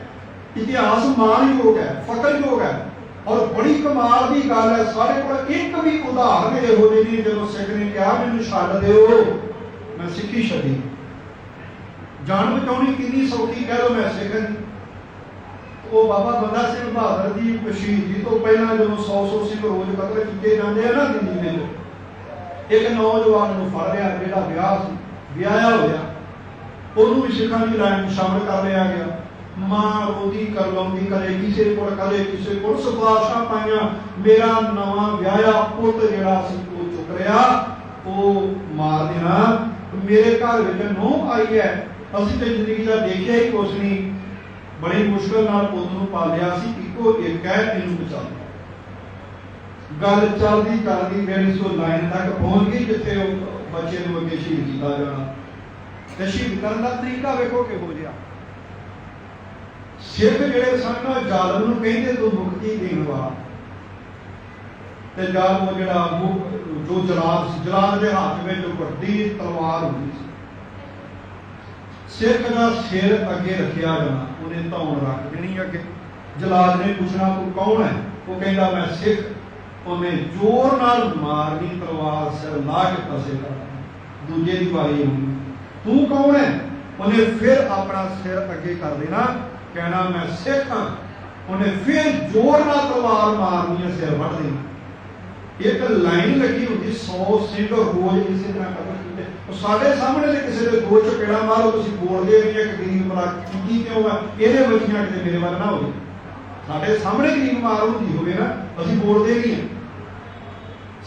ਇਤਿਹਾਸ ਮਾਣਯੋਗ ਹੈ, ਫਕਰਯੋਗ ਹੈ ਔਰ ਬੜੀ ਕਮਾਲ ਦੀ ਗੱਲ ਹੈ। ਸਾਡੇ ਕੋਲ ਇੱਕ ਵੀ ਉਦਾਹਰਨ ਇਹੋ ਜਿਹੀ ਨਹੀਂ ਜਦੋਂ ਸਿੱਖ ਨੇ ਕਿਹਾ, ਮੈਨੂੰ ਛੱਡ ਦਿਓ, ਮੈਂ ਸਿੱਖੀ ਛੱਡੀ। ਜਾਨ ਬਚਾਉਣੀ ਕਿੰਨੀ ਸੌਖੀ, ਕਹਿ ਲਓ ਮੈਂ ਸਿੱਖ ਨਹੀਂ ਉਹ ਬਾਬਾ ਬੰਦਾ ਸਿੰਘ ਬਹਾਦਰ ਦੀ ਸ਼ਹੀਦੀ ਤੋਂ ਪਹਿਲਾਂ ਜਦੋਂ 100 100 ਸਿੱਖ ਰੋਜ਼ ਕਤਲ ਕੀਤੇ ਜਾਂਦੇ ਆ ਨਾ ਦਿੱਲੀ ਦੇ ਵਿੱਚ, ਇੱਕ ਨੌਜਵਾਨ ਨੂੰ ਫੜ ਲਿਆ, ਜਿਹੜਾ ਵਿਆਹ ਸੀ, ਵਿਆਹਿਆ ਹੋਇਆ। ਉਹਨੂੰ ਵੀ ਸਿੱਖਾਂ ਦੀ ਲਾਈਨ ਵਿੱਚ ਸ਼ਾਮਲ ਕਰ ਲਿਆ ਗਿਆ। ਮਾਂ ਉਹਦੀ ਕਰਲਾਉਂਦੀ ਕਦੇ ਕਿਸੇ ਕੋਲ, ਕਦੇ ਕਿਸੇ ਕੋਲ ਸਿਫਾਰਸ਼ਾਂ ਪਾਈਆਂ। ਮੇਰਾ ਨਵਾਂ ਵਿਆਹਿਆ ਪੁੱਤ ਜਿਹੜਾ ਸੀ, ਉਹ ਚੁੱਕ ਰਿਹਾ ਉਹ ਮਾਰ ਦੇਣਾ। ਮੇਰੇ ਘਰ ਵਿੱਚ ਨੂੰਹ ਆਈ ਹੈ। ਅਸੀਂ ਤੇ ਜ਼ਿੰਦਗੀ ਦਾ ਦੇਖਿਆ ਹੀ ਕੁਛ ਨਹੀਂ। ਬੜੀ ਮੁਸ਼ਕਲ ਨਾਲ ਪੁੱਤ ਨੂੰ ਪਾਲਿਆ ਸੀ, ਇੱਕੋ ਇੱਕ ਹੈ ਇਹਨੂੰ ਬਚਾ ਗੱਲ ਚੱਲਦੀ ਚੱਲਦੀ ਫਿਰ ਇਸ ਲਾਈਨ ਤੱਕ ਪਹੁੰਚ ਗਈ, ਜਿੱਥੇ ਉਹ ਬੱਚੇ ਨੂੰ ਅੱਗੇ ਸ਼ਹੀਦ ਕੀਤਾ ਜਾਣਾ। ਤੇ ਸ਼ਹੀਦ ਕਰਨ ਦਾ ਤਰੀਕਾ ਵੇਖੋ ਕਿਹੋ ਜਿਹਾ। ਸਿੱਖ ਜਿਹੜੇ ਸਨ ਨਾ ਜ਼ਾਲਮ ਨੂੰ ਕਹਿੰਦੇ ਤੂੰ ਮੁਕਤੀ ਦੇਣ ਵਾਲਾ। ਤੇ ਜ਼ਾਲਮ ਜਿਹੜਾ ਮੁਕ ਜੋ ਜਲਾਦ ਸੀ, ਜਲਾਦ ਦੇ ਹੱਥ ਵਿੱਚ ਵੱਡੀ ਤਲਵਾਰ ਹੁੰਦੀ ਸੀ। ਸਿਰ ਦਾ ਸਿਰ ਅੱਗੇ ਰੱਖਿਆ ਜਾਣਾ। ਉਹਨੇ ਧੌਣ ਰੱਖ ਦੇਣੀ ਅੱਗੇ। ਜਲਾਦ ਨੇ ਪੁੱਛਣਾ, ਤੂੰ ਕੌਣ ਹੈ? ਉਹ ਕਹਿੰਦਾ, ਮੈਂ ਸਿੱਖ। ਉਹਨੇ ਜ਼ੋਰ ਨਾਲ ਮਾਰਨੀ ਤਲਵਾਰ ਸਿਰ ਲਾ ਕੇ ਪਾਸੇ ਕਰ ਦੂਜੇ ਦੀ ਵਾਰੀ ਆਉਣੀ ਤੂੰ ਕੌਣ ਹੈ? ਉਹਨੇ ਫਿਰ ਆਪਣਾ ਸਿਰ ਅੱਗੇ ਕਰ ਦੇਣਾ, ਕਹਿਣਾ, ਮੈਂ ਸਿੱਖ ਹਾਂ। ਉਹਨੇ ਫਿਰ ਜ਼ੋਰ ਨਾਲ ਤਲਵਾਰ ਮਾਰਨੀ ਸਿਰ ਵੱਢ ਦੇਣਾ। ਇੱਕ ਲਾਈਨ ਲੱਗੀ ਹੁੰਦੀ 100 ਸਿੰਘ ਰੋਜ਼ ਇਸੇ ਤਰ੍ਹਾਂ ਕਤਲ ਕੀਤੇ ਉਹ ਸਾਡੇ ਸਾਹਮਣੇ ਦੇ ਕਿਸੇ ਦੇ ਦੋ ਚਪੇੜਾ ਮਾਰੋ ਤੁਸੀਂ ਬੋਲਦੇ ਵੀ ਇੱਕ ਗਰੀਬ ਬਲਾ ਕੀ ਕਿਉਂ ਆ? ਇਹਦੇ ਬੱਚੀਆਂ ਕਿਤੇ ਮੇਰੇ ਵੱਲ ਨਾ ਹੋਵੇ। ਸਾਡੇ ਸਾਹਮਣੇ ਗਰੀਬ ਮਾਰ ਹੁੰਦੀ ਹੋਵੇ ਨਾ, ਅਸੀਂ ਬੋਲਦੇ ਨਹੀਂ ਹਾਂ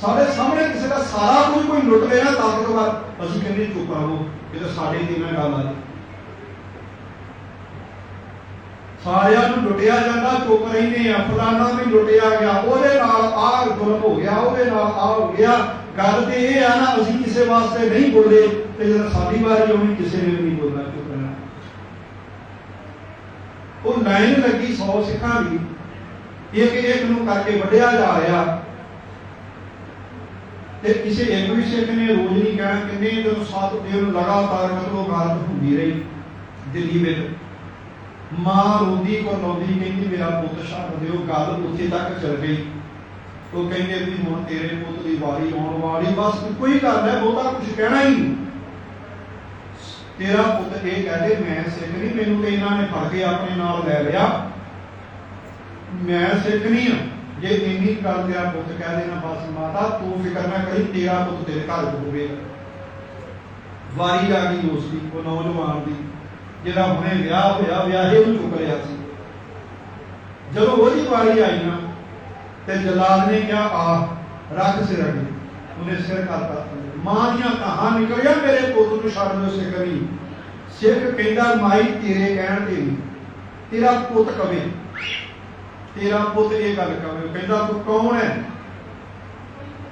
ਸਾਡੇ ਸਾਹਮਣੇ ਕਿਸੇ ਦਾ ਸਾਰਾ ਕੁਝ ਕੋਈ ਲੁੱਟ ਲੈਣਾ ਤਾਕਤਵਰ, ਅਸੀਂ ਕਹਿੰਦੇ ਚੁੱਪ ਰਹੋ, ਇਹ ਤਾਂ ਸਾਡੇ ਦੀ ਨਾ ਗੱਲ ਆ। ਸਾਰਿਆਂ ਨੂੰ ਲੁੱਟਿਆ ਜਾਂਦਾ, ਚੁੱਪ ਰਹਿੰਦੇ ਆ, ਫਲਾਣਾ ਵੀ ਲੁੱਟਿਆ ਗਿਆ, ਉਹਦੇ ਨਾਲ ਆਹ ਜ਼ੁਲਮ ਹੋ ਗਿਆ, ਉਹਦੇ ਨਾਲ ਆਹ ਹੋ ਗਿਆ। ਗੱਲ ਤੇ ਇਹ ਆ ਨਾ, ਅਸੀਂ ਕਿਸੇ ਵਾਸਤੇ ਨਹੀਂ ਬੋਲੇ ਤੇ ਜਦੋਂ ਸਾਡੀ ਵਾਰੀ ਆਉਣੀ, ਕਿਸੇ ਨੇ ਵੀ ਨਹੀਂ ਬੋਲਣਾ, ਚੁੱਪ ਰਹਿਣਾ। ਉਹ ਲਾਈਨ ਲੱਗੀ 100 ਸਿੱਖਾਂ ਦੀ, ਇੱਕ ਇੱਕ ਨੂੰ ਕਰਕੇ ਵੱਢਿਆ ਜਾ ਰਿਹਾ। ਤੇ ਕਿਸੇ ਇੱਕ ਵੀ ਸਿੱਖ ਨੇ ਰੋਜ਼ ਨਹੀਂ ਕਹਿਣਾ, ਕਿੰਨੇ ਜਦੋਂ ਸੱਤ ਦਿਨ ਲਗਾਤਾਰ ਮਤਲਬ ਗਾਲਤ ਹੁੰਦੀ ਰਹੀ, ਦਿੱਲੀ ਵਿੱਚ। ਮਾਂ ਰੋਂਦੀ ਕੋ ਰੋਂਦੀ ਕਹਿੰਦੀ, ਮੇਰਾ ਪੁੱਤ ਛੱਡ ਦਿਓ, ਗੱਲ ਉੱਥੇ ਤੱਕ ਚਲ ਗਈ। ਉਹ ਕਹਿੰਦੇ ਵੀ ਹੁਣ ਤੇਰੇ ਪੁੱਤ ਦੀ ਵਾਰੀ ਆਉਣ ਵਾਲੀ, ਬਸ ਕੋਈ ਗੱਲ ਹੈ ਬਹੁਤਾ ਕੁਝ ਕਹਿਣਾ ਹੀ ਤੇਰਾ ਪੁੱਤ ਇਹ ਕਹਦੇ, ਮੈਂ ਸਿੱਖ ਨਹੀਂ, ਮੈਨੂੰ ਤੇ ਇਹਨਾਂ ਨੇ ਫੜ ਕੇ ਆਪਣੇ ਨਾਲ ਲੈ ਲਿਆ। ਮੈਂ ਸਿੱਖ ਨਹੀਂ ਹਾਂ। ਜੇ ਇੰਨੀ ਗੱਲ ਤੇਰਾ ਪੁੱਤ ਕਹਿ ਦੇਣਾ, ਬਸ ਮਾਤਾ, ਤੂੰ ਫਿਕਰ ਨਾ ਕਰੀ, ਤੇਰਾ ਪੁੱਤ ਤੇਰੇ ਘਰ ਹੋਵੇਗਾ। ਵਾਰੀ ਆ ਗਈ ਉਸ ਦੀ, ਉਹ ਨੌਜਵਾਨ ਦੀ। ਜਿਹੜਾ ਹੁਣੇ ਵਿਆਹ ਹੋਇਆ, ਵਿਆਹੇ ਨੂੰ ਚੁੱਕ ਲਿਆ ਸੀ। ਜਦੋਂ ਉਹਦੀ ਵਾਰੀ ਆਈ ਨਾ, ਤੇ ਜਲਾਦ ਨੇ ਕਿਹਾ ਆ ਰੱਖ ਸਿਰ ਅੱਗੇ। ਉਹਨੇ ਸਿਰ ਕਰਤਾ ਮਾਂ ਦੀਆਂ ਕਹਾਂ ਨਿਕਲਿਆ ਮੇਰੇ ਪੁੱਤ ਨੂੰ ਛੱਡ ਦਿਓ ਸਿੱਖ ਨਹੀਂ। ਸਿੱਖ ਕਹਿੰਦਾ, ਮਾਈ, ਤੇਰੇ ਕਹਿਣ ਤੇ ਤੇਰਾ ਪੁੱਤ ਕਵੇ। ਤੇਰਾ ਪੁੱਤ ਇਹ ਗੱਲ ਕਵੇ। ਕਹਿੰਦਾ, ਤੂੰ ਕੌਣ ਹੈ?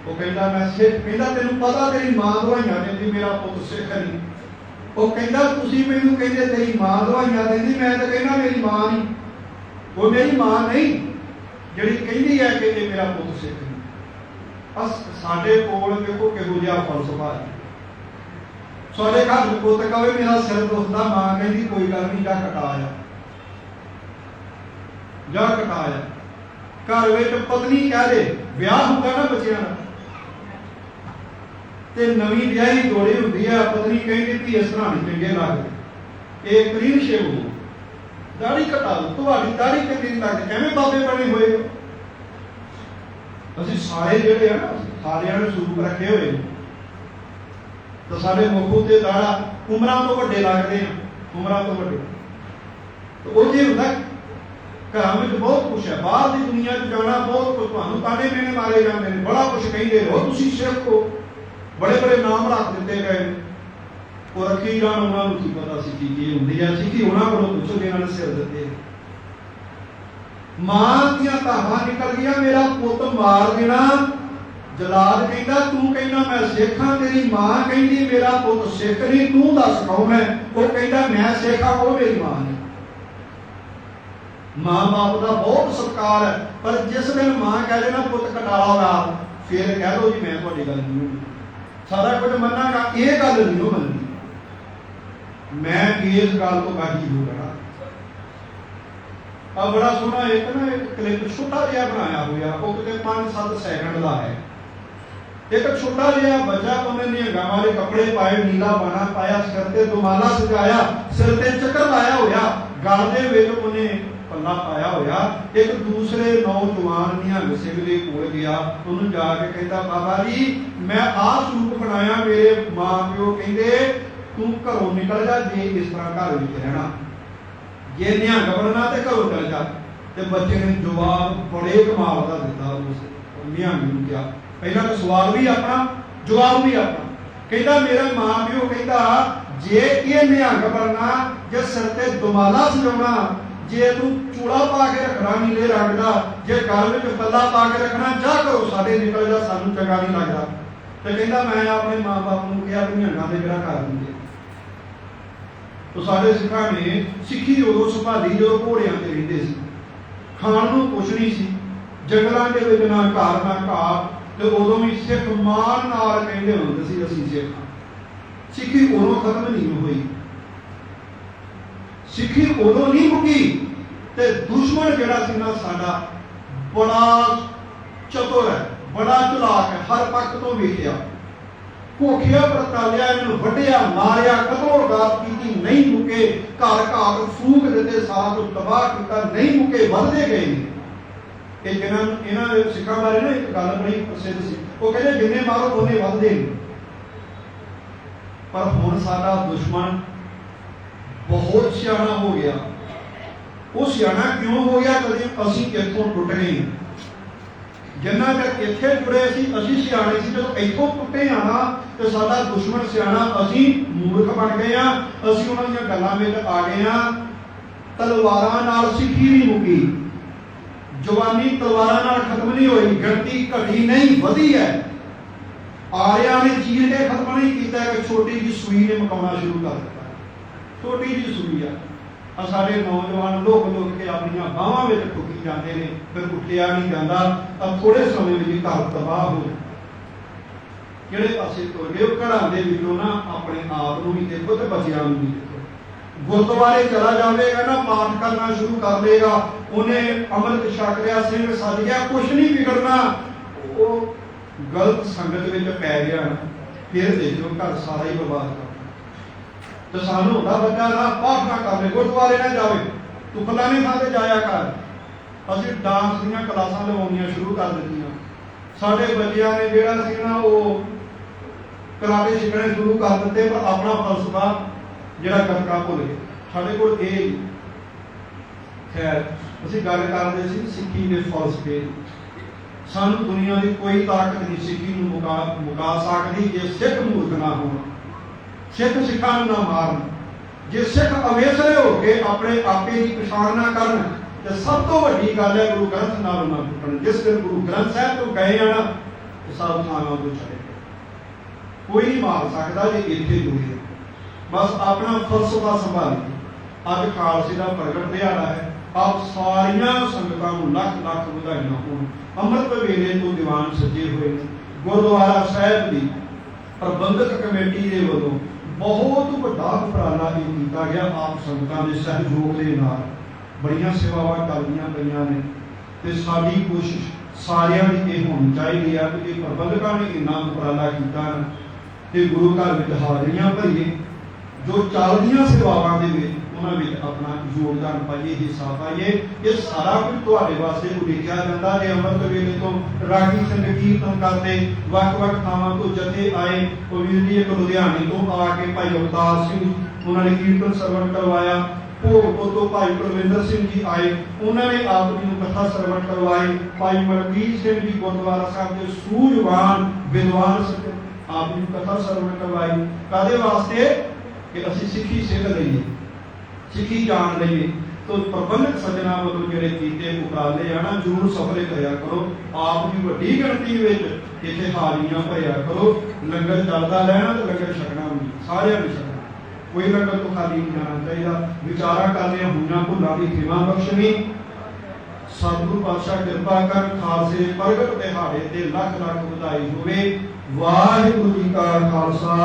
ਉਹ ਕਹਿੰਦਾ, ਮੈਂ ਸਿੱਖ। ਕਹਿੰਦਾ, ਤੈਨੂੰ ਪਤਾ ਤੇਰੀ ਮਾਂ ਦਵਾਈਆਂ ਦਿੰਦੀ ਮੇਰਾ ਪੁੱਤ ਸਿੱਖ ਨਹੀਂ। ਉਹ ਕਹਿੰਦਾ, ਤੁਸੀਂ ਮੈਨੂੰ ਕਹਿੰਦੇ, ਤੇਰੀ ਮਾਂ ਦਵਾਈਆਂ ਦਿੰਦੀ, ਮੈਂ ਤਾਂ ਕਹਿੰਦਾ, ਮੇਰੀ ਮਾਂ ਨਹੀਂ। ਉਹ ਮੇਰੀ ਮਾਂ ਨਹੀਂ, ਜਿਹੜੀ ਕਹਿੰਦੀ ਹੈ ਕਿ ਇਹ ਮੇਰਾ ਪੁੱਤ ਸਿੱਖ ਨਹੀਂ ਅਸ, ਸਾਡੇ ਕੋਲ ਵੇਖੋ ਕਿਹੋ ਜਿਹਾ ਫਲਸਫਾ ਹੈ। ਸਾਡੇ ਘਰ ਨੂੰ ਪੁੱਤ ਕਹੇ, ਮੇਰਾ ਸਿਰ ਦੁਖਦਾ, ਮਾਂ ਕਹਿੰਦੀ, ਕੋਈ ਗੱਲ ਨਹੀਂ, ਜਾ ਕਟਾਇਆ ਆ। ਜਾ ਕਟਾ ਘਰ ਵਿੱਚ ਪਤਨੀ ਕਹਿ ਦੇ, ਵਿਆਹ ਹੁੰਦਾ ਨਾ ਬੱਚਿਆਂ ਦਾ ਤੇ ਨਵੀਂ ਵਿਆਹੀ ਜੋੜੀ ਹੁੰਦੀ ਆ, ਪਤਨੀ ਕਹਿੰਦੀ ਵੀ ਇਸ ਤਰ੍ਹਾਂ ਨਹੀਂ ਚੰਗੇ ਲੱਗਦੇ। ਇਹ ਕਲੀਨ ਸ਼ੇਵ ਹੋ ਦਾੜੀ ਕਟਾ ਲਓ ਤੁਹਾਡੀ ਦਾੜੀ ਚੰਗੀ ਨਹੀਂ ਐਵੇਂ ਬਾਬੇ ਬਣੇ ਹੋਏ ਅਸੀਂ ਸਾਰੇ ਜਿਹੜੇ ਆ ਸਾਰਿਆਂ ਨੇ ਸਰੂਪ ਰੱਖੇ ਹੋਏ ਤਾਂ ਸਾਡੇ ਮੁਖੂ ਤੇ ਦਾੜਾ ਉਮਰਾਂ ਤੋਂ ਵੱਡੇ ਲੱਗਦੇ ਆ, ਉਮਰਾਂ ਤੋਂ ਵੱਡੇ। ਤੇ ਉਹ ਜੇ ਹੁੰਦਾ, ਘਰਾਂ ਵਿੱਚ ਬਹੁਤ ਕੁਛ ਹੈ ਬਾਹਰ ਦੀ ਦੁਨੀਆ 'ਚ ਜਾਣਾ ਬਹੁਤ ਕੁਛ, ਤੁਹਾਨੂੰ ਤਾਨੇ ਮੇਨੇ ਮਾਰੇ ਜਾਂਦੇ ਨੇ, ਬੜਾ ਕੁਛ ਕਹਿੰਦੇ ਹੋ ਤੁਸੀਂ ਸਿੱਖ ਹੋ ਬੜੇ ਬੜੇ ਨਾਮ ਰੱਖ ਦਿੱਤੇ ਗਏ। ਉਹ ਰੱਖੀ ਜਾਣ ਉਹਨਾਂ ਨੂੰ ਕੀ ਪਤਾ ਸੀ ਕੀ ਕੀ ਹੁੰਦੀ ਹੈ ਸੀ ਕਿ ਉਹਨਾਂ ਕੋਲੋਂ ਪੁੱਛੋ ਜਿਹਨਾਂ ਨੇ ਸਿਰ ਦਿੱਤੇ। ਮਾਂ ਦੀਆਂ ਧਾਵਾਂ ਨਿਕਲ ਗਈਆਂ, ਮੇਰਾ ਪੁੱਤ ਮਾਰ ਦੇਣਾ। ਜਲਾਦ ਕਹਿੰਦਾ, ਤੂੰ ਕਹਿੰਦਾ, ਮੈਂ ਸਿੱਖਾਂ, ਤੇਰੀ ਮਾਂ ਕਹਿੰਦੀ, ਮੇਰਾ ਪੁੱਤ ਸਿੱਖ ਨਹੀਂ, ਤੂੰ ਦੱਸ ਕੌਣ ਹੈ? ਉਹ ਕਹਿੰਦਾ, ਮੈਂ ਸਿੱਖਾਂ, ਉਹ ਮੇਰੀ ਮਾਂ ਹੈ ਮਾਂ ਬਾਪ ਦਾ ਬਹੁਤ ਸਤਿਕਾਰ ਹੈ, ਪਰ ਜਿਸ ਦਿਨ ਮਾਂ ਕਹਿ ਦੇ ਪੁੱਤ ਕਟਾਲਾ ਦਾ ਫਿਰ ਕਹਿ ਦੋ ਜੀ, ਮੈਂ ਤੁਹਾਡੀ ਗੱਲ ਨਹੀਂ ਸਾਰਾ ਕੁਝ ਮੰਨਾਂਗਾ ਇਹ ਗੱਲ ਨਹੀਂ ਉਹ ਮੰਨਦੀ ਮੈਂ ਇਸ ਗੱਲ ਤੋਂ ਬਾਕੀ ਹੋ ਰਹਾ ਆ ਬੜਾ ਸੋਹਣਾ ਇੱਕ ਨਾ ਇੱਕ ਕਲਿੱਪ ਛੋਟਾ ਜਿਹਾ ਬਣਾਇਆ ਹੋਇਆ, ਉਹ ਕਿਤੇ 5-7 ਸੈਕਿੰਡ ਦਾ ਹੈ। ਇੱਕ ਛੋਟਾ ਜਿਹਾ ਬੱਚਾ ਉਹਨੇ ਨਿਹੰਗਾਂ ਵਾਲੇ ਕੱਪੜੇ ਪਾਏ, ਨੀਲਾ ਬਾਣਾ ਪਾਇਆ, ਸਿਰ ਤੇ ਦੁਮਾਲਾ ਸਜਾਇਆ, ਸਿਰ ਤੇ ਚੱਕਰ ਲਾਇਆ ਹੋਇਆ। ਗਲ ਦੇ ਵਿੱਚ ਉਹਨੇ ਪੱਲਾ ਪਾਇਆ ਹੋਇਆ, ਇੱਕ ਦੂਸਰੇ ਨੌਜਵਾਨ ਨਿਹੰਗ ਸਿੰਘ ਦੇ ਕੋਲ ਗਿਆ। ਉਹਨੂੰ ਜਾ ਕੇ ਕਹਿੰਦਾ, ਬਾਬਾ ਜੀ, ਮੈਂ ਆਹ ਸਰੂਪ ਬਣਾਇਆ, ਮੇਰੇ ਮਾਂ ਕਹਿੰਦੇ, ਤੂੰ ਘਰੋਂ ਨਿਕਲ ਜਾ, ਜੇ ਇਸ ਤਰ੍ਹਾਂ ਘਰ ਵਿੱਚ ਰਹਿਣਾ। ਜੇ ਨਿਹੰਗ ਬਣਨਾ ਤੇ ਘਰੋਂ ਚਲ ਜਾ। ਤੇ ਬੱਚੇ ਨੇ ਜਵਾਬ ਬੜੇ ਕਮਾਲ ਦਾ ਦਿੱਤਾ ਉਸ ਨਿਹੰਗ ਨੂੰ ਕਿਹਾ। ਪਹਿਲਾਂ ਤਾਂ ਸਵਾਲ ਵੀ ਆਪਣਾ, ਜਵਾਬ ਵੀ ਆਪਣਾ। ਕਹਿੰਦਾ, ਮੇਰਾ ਮਾਂ ਪਿਓ ਕਹਿੰਦਾ, ਜੇ ਇਹ ਨਿਹੰਗ ਬਣਨਾ ਜੇ ਸਿਰ ਤੇ ਦੁਮਾਲਾ ਸਜਾਉਣਾ ਜੇ ਤੂੰ ਚੂੜਾ ਪਾ ਕੇ ਰੱਖਣਾ ਨੀਲੇ ਰੰਗ ਦਾ, ਜੇ ਗਲ ਵਿੱਚ ਪੱਲਾ ਪਾ ਕੇ ਰੱਖਣਾ, ਜਾ ਕਰੋ ਸਾਡੇ ਨਿਕਲ ਸਾਨੂੰ ਚੰਗਾ ਨਹੀਂ ਲੱਗਦਾ। ਤੇ ਕਹਿੰਦਾ ਮੈਂ ਆਪਣੇ ਮਾਂ-ਬਾਪ ਨੂੰ ਕਿਹਾ ਵੀ ਨਿਹੰਗਾਂ ਦੇ ਵਿਆਹ ਕਰ ਦਿੰਦੇ ਤੋ ਸਾਡੇ ਸਿੱਖਾਂ ਨੇ ਸਿੱਖੀ ਉਦੋਂ ਸੰਭਾਲੀ ਜਦੋਂ ਘੋੜਿਆਂ ਤੇ ਰਹਿੰਦੇ ਸੀ। ਖਾਣ ਨੂੰ ਕੁਛ ਨਹੀਂ ਸੀ। ਜੰਗਲਾਂ ਦੇ ਵਿੱਚ ਨਾ ਘਰ, ਨਾ ਘਾਹ, ਤੇ ਉਦੋਂ ਵੀ ਸਿੱਖ ਮਾਨ ਨਾਲ ਕਹਿੰਦੇ ਹੁੰਦੇ ਸੀ, ਅਸੀਂ ਸਿੱਖ ਸਿੱਖੀ ਉਦੋਂ ਖਤਮ ਨਹੀਂ ਹੋਈ। ਸਿੱਖੀ ਉਦੋਂ ਨਹੀਂ ਮੁੱਕੀ। ਤੇ ਦੁਸ਼ਮਣ ਜਿਹੜਾ ਸੀ ਨਾ ਸਾਡਾ ਬੜਾ ਚਤੁਰ ਹੈ, ਬੜਾ ਚਲਾਕ ਹੈ, ਹਰ ਪੱਖ ਤੋਂ ਵੇਖਿਆ। ਕੋਖਿਆ ਪ੍ਰਤਾਲਿਆ ਇਹਨੂੰ ਵੱਢਿਆ, ਮਾਰਿਆ ਕਤਲੋਗਾਤ ਕੀਤੀ, ਨਹੀਂ ਮੁਕੇ। ਘਰ ਘਰ ਫੂਕ ਦਿੱਤੇ ਸਾਥ ਨੂੰ ਤਬਾਹ ਕੀਤਾ, ਨਹੀਂ ਮੁਕੇ, ਵੱਧਦੇ ਗਏ ਇਹ ਜਿਹਨਾਂ ਇਹਨਾਂ ਦੇ ਸਿੱਖਾਂ ਬਾਰੇ ਨਾ ਇੱਕ ਗੱਲ ਬੜੀ ਪ੍ਰਸਿੱਧ ਸੀ। ਉਹ ਕਹਿੰਦੇ, ਜਿੰਨੇ ਮਾਰੋ, ਉਹਨੇ ਵੱਧਦੇ ਨੇ। ਪਰ ਹੁਣ ਸਾਡਾ ਦੁਸ਼ਮਣ ਬਹੁਤ ਸਿਆਣਾ ਹੋ ਗਿਆ। ਉਹ ਸਿਆਣਾ ਕਿਉਂ ਹੋ ਗਿਆ? ਕਦੇ ਅਸੀਂ ਇੱਥੋਂ ਟੁੱਟ ਗਏ ਜਿੰਨਾ ਚਿਰ ਇੱਥੇ ਜੁੜੇ ਸੀ, ਅਸੀਂ ਸਿਆਣੇ ਸੀ। ਜਦੋਂ ਇੱਥੋਂ ਟੁੱਟੇ ਆ ਨਾ, ਤੇ ਸਾਡਾ ਦੁਸ਼ਮਣ ਸਿਆਣਾ ਅਸੀਂ ਮੂਰਖ ਬਣ ਗਏ ਆ। ਅਸੀਂ ਉਹਨਾਂ ਦੀਆਂ ਗੱਲਾਂ ਵਿੱਚ ਆ ਗਏ ਆ। ਤਲਵਾਰਾਂ ਨਾਲ ਸਿੱਖੀ ਨਹੀਂ ਮੁਕੀ ਜਵਾਨੀ ਤਲਵਾਰਾਂ ਨਾਲ ਖਤਮ ਨਹੀਂ ਹੋਈ। ਗਿਣਤੀ ਘਟੀ ਨਹੀਂ, ਵਧੀ ਹੈ। ਆਰਿਆਂ ਨੇ ਚੀਰ ਕੇ ਖਤਮ ਨਹੀਂ ਕੀਤਾ ਕਿ ਛੋਟੀ ਜੀ ਸੂਈ ਨੇ ਮਕਾਉਣਾ ਸ਼ੁਰੂ ਕਰ ਦਿੱਤਾ। ਛੋਟੀ ਜੀ ਸੂਈ ਆ। ਆ ਸਾਡੇ ਨੌਜਵਾਨ ਲੋਕ ਲੋਕ ਕੇ ਆਪਣੀਆਂ ਬਾਹਾਂ ਵਿੱਚ ਠੁੱਕੀ ਜਾਂਦੇ ਨੇ, ਫਿਰ ਉੱਠਿਆ ਨਹੀਂ ਜਾਂਦਾ, ਤਾਂ ਥੋੜੇ ਸਮੇਂ ਵਿੱਚ ਘਰ ਤਬਾਹ ਹੋ ਜਾਂਦਾ ਕਿਹੜੇ ਪਾਸੇ ਤੁਰ ਗਏ ਘਰਾਂ ਦੇ ਵਿੱਚੋਂ ਨਾ ਆਪਣੇ ਆਪ ਨੂੰ ਵੀ ਦੇਖੋ ਤੇ ਬੱਚਿਆਂ ਨੂੰ ਵੀ ਦੇਖੋ। ਗੁਰਦੁਆਰੇ ਚਲਾ ਜਾਵੇਗਾ ਨਾ, ਪਾਠ ਕਰਨਾ ਸ਼ੁਰੂ ਕਰ ਲੇਗਾ ਉਹਨੇ ਅੰਮ੍ਰਿਤ ਛਕ ਲਿਆ, ਸਿੰਘ ਸੱਜ ਗਿਆ, ਕੁਛ ਨਹੀਂ ਵਿਗੜਨਾ। ਉਹ ਗਲਤ ਸੰਗਤ ਵਿੱਚ ਪੈ ਗਿਆ ਫਿਰ ਦੇਖੋ ਘਰ ਸਾਰਾ ਹੀ ਬਰਬਾਦ ਕਰ ਤੇ ਸਾਨੂੰ ਹੁੰਦਾ ਬੱਚਾ ਨਾ ਪਾਠ ਨਾ ਕਰਨੇ ਗੁਰਦੁਆਰੇ ਨਾ ਜਾਵੇ। ਤੂੰ ਫਲਾਣੇ ਥਾਂ ਤੇ ਜਾਇਆ ਕਰ। ਅਸੀਂ ਡਾਂਸ ਦੀਆਂ ਕਲਾਸਾਂ ਲਵਾਉਣੀਆਂ ਸ਼ੁਰੂ ਕਰ ਦਿੱਤੀਆਂ। ਸਾਡੇ ਬੱਚਿਆਂ ਨੇ ਜਿਹੜਾ ਸੀ ਨਾ ਉਹ ਕਰਾਟੇ ਸਿੱਖਣੇ ਸ਼ੁਰੂ ਕਰ ਦਿੱਤੇ, ਪਰ ਆਪਣਾ ਫਲਸਫਾ ਜਿਹੜਾ ਗੱਤਕਾ ਭੁੱਲ ਗਏ। ਸਾਡੇ ਕੋਲ ਇਹ ਖੈਰ, ਅਸੀਂ ਗੱਲ ਕਰਦੇ ਸੀ ਸਿੱਖੀ ਦੇ ਫਲਸਫੇ ਸਾਨੂੰ ਦੁਨੀਆ ਦੀ ਕੋਈ ਤਾਕਤ ਨਹੀਂ, ਸਿੱਖੀ ਨੂੰ ਮੁਕਾ ਮੁਕਾ ਸਕਦੀ ਜੇ ਸਿੱਖ ਮੂਰਖ ਨਾ ਹੋਣ। ਸਿੱਖ ਸਿੱਖਾਂ ਨੂੰ ਨਾ ਮਾਰਨ। ਜੇ ਸਿੱਖ ਅਵੇਸਲੇ ਹੋ ਕੇ ਆਪਣੇ ਆਪੇ ਦੀ ਪਛਾਣ ਨਾ ਕਰਨ, ਤੇ ਸਭ ਤੋਂ ਵੱਡੀ ਗੱਲ ਹੈ ਗੁਰੂ ਗ੍ਰੰਥ ਨਾਲ ਨਾ ਟੁੱਟਣ। ਜਿਸ ਦਿਨ ਗੁਰੂ ਗ੍ਰੰਥ ਸਾਹਿਬ ਤੋਂ ਗਏ ਆ ਨਾ ਸਭ ਥਾਵਾਂ ਤੋਂ ਚਲੇ ਗਏ। ਕੋਈ ਮਾਰ ਸਕਦਾ ਜੇ ਇੱਥੇ ਜੁੜੇ ਬਸ ਆਪਣਾ ਫਲਸਫਾ ਸੰਭਾਲੀਏ ਅੱਜ ਖਾਲਸੇ ਦਾ ਪ੍ਰਗਟ ਦਿਹਾੜਾ ਹੈ। ਆਪ ਸਾਰੀਆਂ ਸੰਗਤਾਂ ਨੂੰ ਲੱਖ ਲੱਖ ਵਧਾਈਆਂ ਹੋਣ। ਅੰਮ੍ਰਿਤ ਵੇਲੇ ਤੋਂ ਦੀਵਾਨ ਸੱਜੇ ਹੋਏ। ਗੁਰਦੁਆਰਾ ਸਾਹਿਬ ਦੀ ਪ੍ਰਬੰਧਕ ਕਮੇਟੀ ਦੇ ਵੱਲੋਂ ਬਹੁਤ ਵੱਡਾ ਉਪਰਾਲਾ ਇਹ ਕੀਤਾ ਗਿਆ ਆਪ ਸੰਗਤਾਂ ਦੇ ਸਹਿਯੋਗ ਦੇ ਨਾਲ। ਬੜੀਆਂ ਸੇਵਾਵਾਂ ਕਰਦੀਆਂ ਪਈਆਂ ਨੇ ਤੇ ਸਾਡੀ ਕੋਸ਼ਿਸ਼ ਸਾਰਿਆਂ ਦੀ ਇਹ ਹੋਣੀ ਚਾਹੀਦੀ ਆ ਕਿ ਇਹ ਪ੍ਰਬੰਧਕਾਂ ਨੇ ਇੰਨਾ ਉਪਰਾਲਾ ਕੀਤਾ ਨਾ, ਤੇ ਗੁਰੂ ਘਰ ਵਿੱਚ ਹਾਜ਼ਰੀਆਂ ਭਰੀਏ ਜੋ ਚੱਲਦੀਆਂ ਸੇਵਾਵਾਂ ਦੇ ਵਿੱਚ ਉਹਨਾਂ ਵਿੱਚ ਆਪਣਾ ਯੋਗਦਾਨ ਪਾਈਏ ਹਿੱਸਾ ਪਾਈਏ। ਇਹ ਸਾਰਾ ਕੁਝ ਤੁਹਾਡੇ ਵਾਸਤੇ ਉਡੀਕਿਆ ਜਾਂਦਾ। ਜੇ ਅੰਮ੍ਰਿਤ ਵੇਲੇ ਤੋਂ ਰਾਗੀ ਸਿੰਘ ਕਰਦੇ ਵੱਖ-ਵੱਖ ਥਾਵਾਂ ਤੋਂ ਜਥੇ ਆਏ। ਉਹ ਵੀਰ ਜੀ ਇੱਕ ਲੁਧਿਆਣੇ ਤੋਂ ਆ ਕੇ ਭਾਈ ਅਵਤਾਰ ਸਿੰਘ, ਉਹਨਾਂ ਨੇ ਕੀਰਤਨ ਸਰਵਣ ਕਰਵਾਇਆ। ਭੋਗਪੁਰ ਤੋਂ ਭਾਈ ਪ੍ਰਵਿੰਦਰ ਸਿੰਘ ਜੀ ਆਏ। ਉਹਨਾਂ ਨੇ ਆਪ ਜੀ ਨੂੰ ਕਥਾ ਸਰਵਣ ਕਰਵਾਈ। ਭਾਈ ਮਲਕੀਤ ਸਿੰਘ ਜੀ ਗੁਰਦੁਆਰਾ ਸਾਹਿਬ ਦੇ ਸੂਝਵਾਨ ਵਿਦਵਾਨ ਸਿੰਘ ਆਪ ਜੀ ਨੂੰ ਕਥਾ ਸਰਵਣ ਕਰਵਾਈ। ਕਾਦੇ ਵਾਸਤੇ? ਕਿ ਅਸੀਂ ਸਿੱਖੀ ਸਿੱਖ ਲਈਏ। ਸਿੱਖੀ ਜਾਣ ਲਈਏ। ਤੋ ਪ੍ਰਬੰਧਕ ਸੱਜਣਾ ਵੱਲੋਂ ਜਿਹੜੇ ਕੀਤੇ ਉਪਰਾਲੇ ਆ ਨਾ ਜਰੂਰ ਸਫਲੇ ਕਰਿਆ ਕਰੋ। ਆਪ ਦੀ ਵੱਡੀ ਗਿਣਤੀ ਵਿੱਚ ਇੱਥੇ ਹਾਜ਼ਰੀਆਂ ਭਰਿਆ ਕਰੋ। ਲੰਗਰ ਚੱਲਦਾ ਰਹਿਣਾ ਤੇ ਲੰਗਰ ਛਕਣਾ ਵੀ ਸਾਰਿਆਂ ਨੇ ਛਕਣਾ। ਕੋਈ ਲੰਗਰ ਤੋਂ ਖਾਲੀ ਨਹੀਂ ਜਾਣਾ ਚਾਹੀਦਾ। ਵਿਚਾਰਾ ਕਰਨੀਆਂ ਹੋਈਆਂ ਭੁੱਲਾਂ ਦੀ ਖਿਮਾ ਬਖਸ਼ਣੀ। ਸਤਿਗੁਰੂ ਪਾਤਸ਼ਾਹ ਕਿਰਪਾ ਕਰ ਖਾਲਸੇ ਪ੍ਰਗਟ ਦਿਹਾੜੇ ਤੇ ਲੱਖ ਲੱਖ ਵਧਾਈ ਹੋਵੇ। ਵਾਹਿਗੁਰੂ ਜੀ ਕਾ ਖਾਲਸਾ।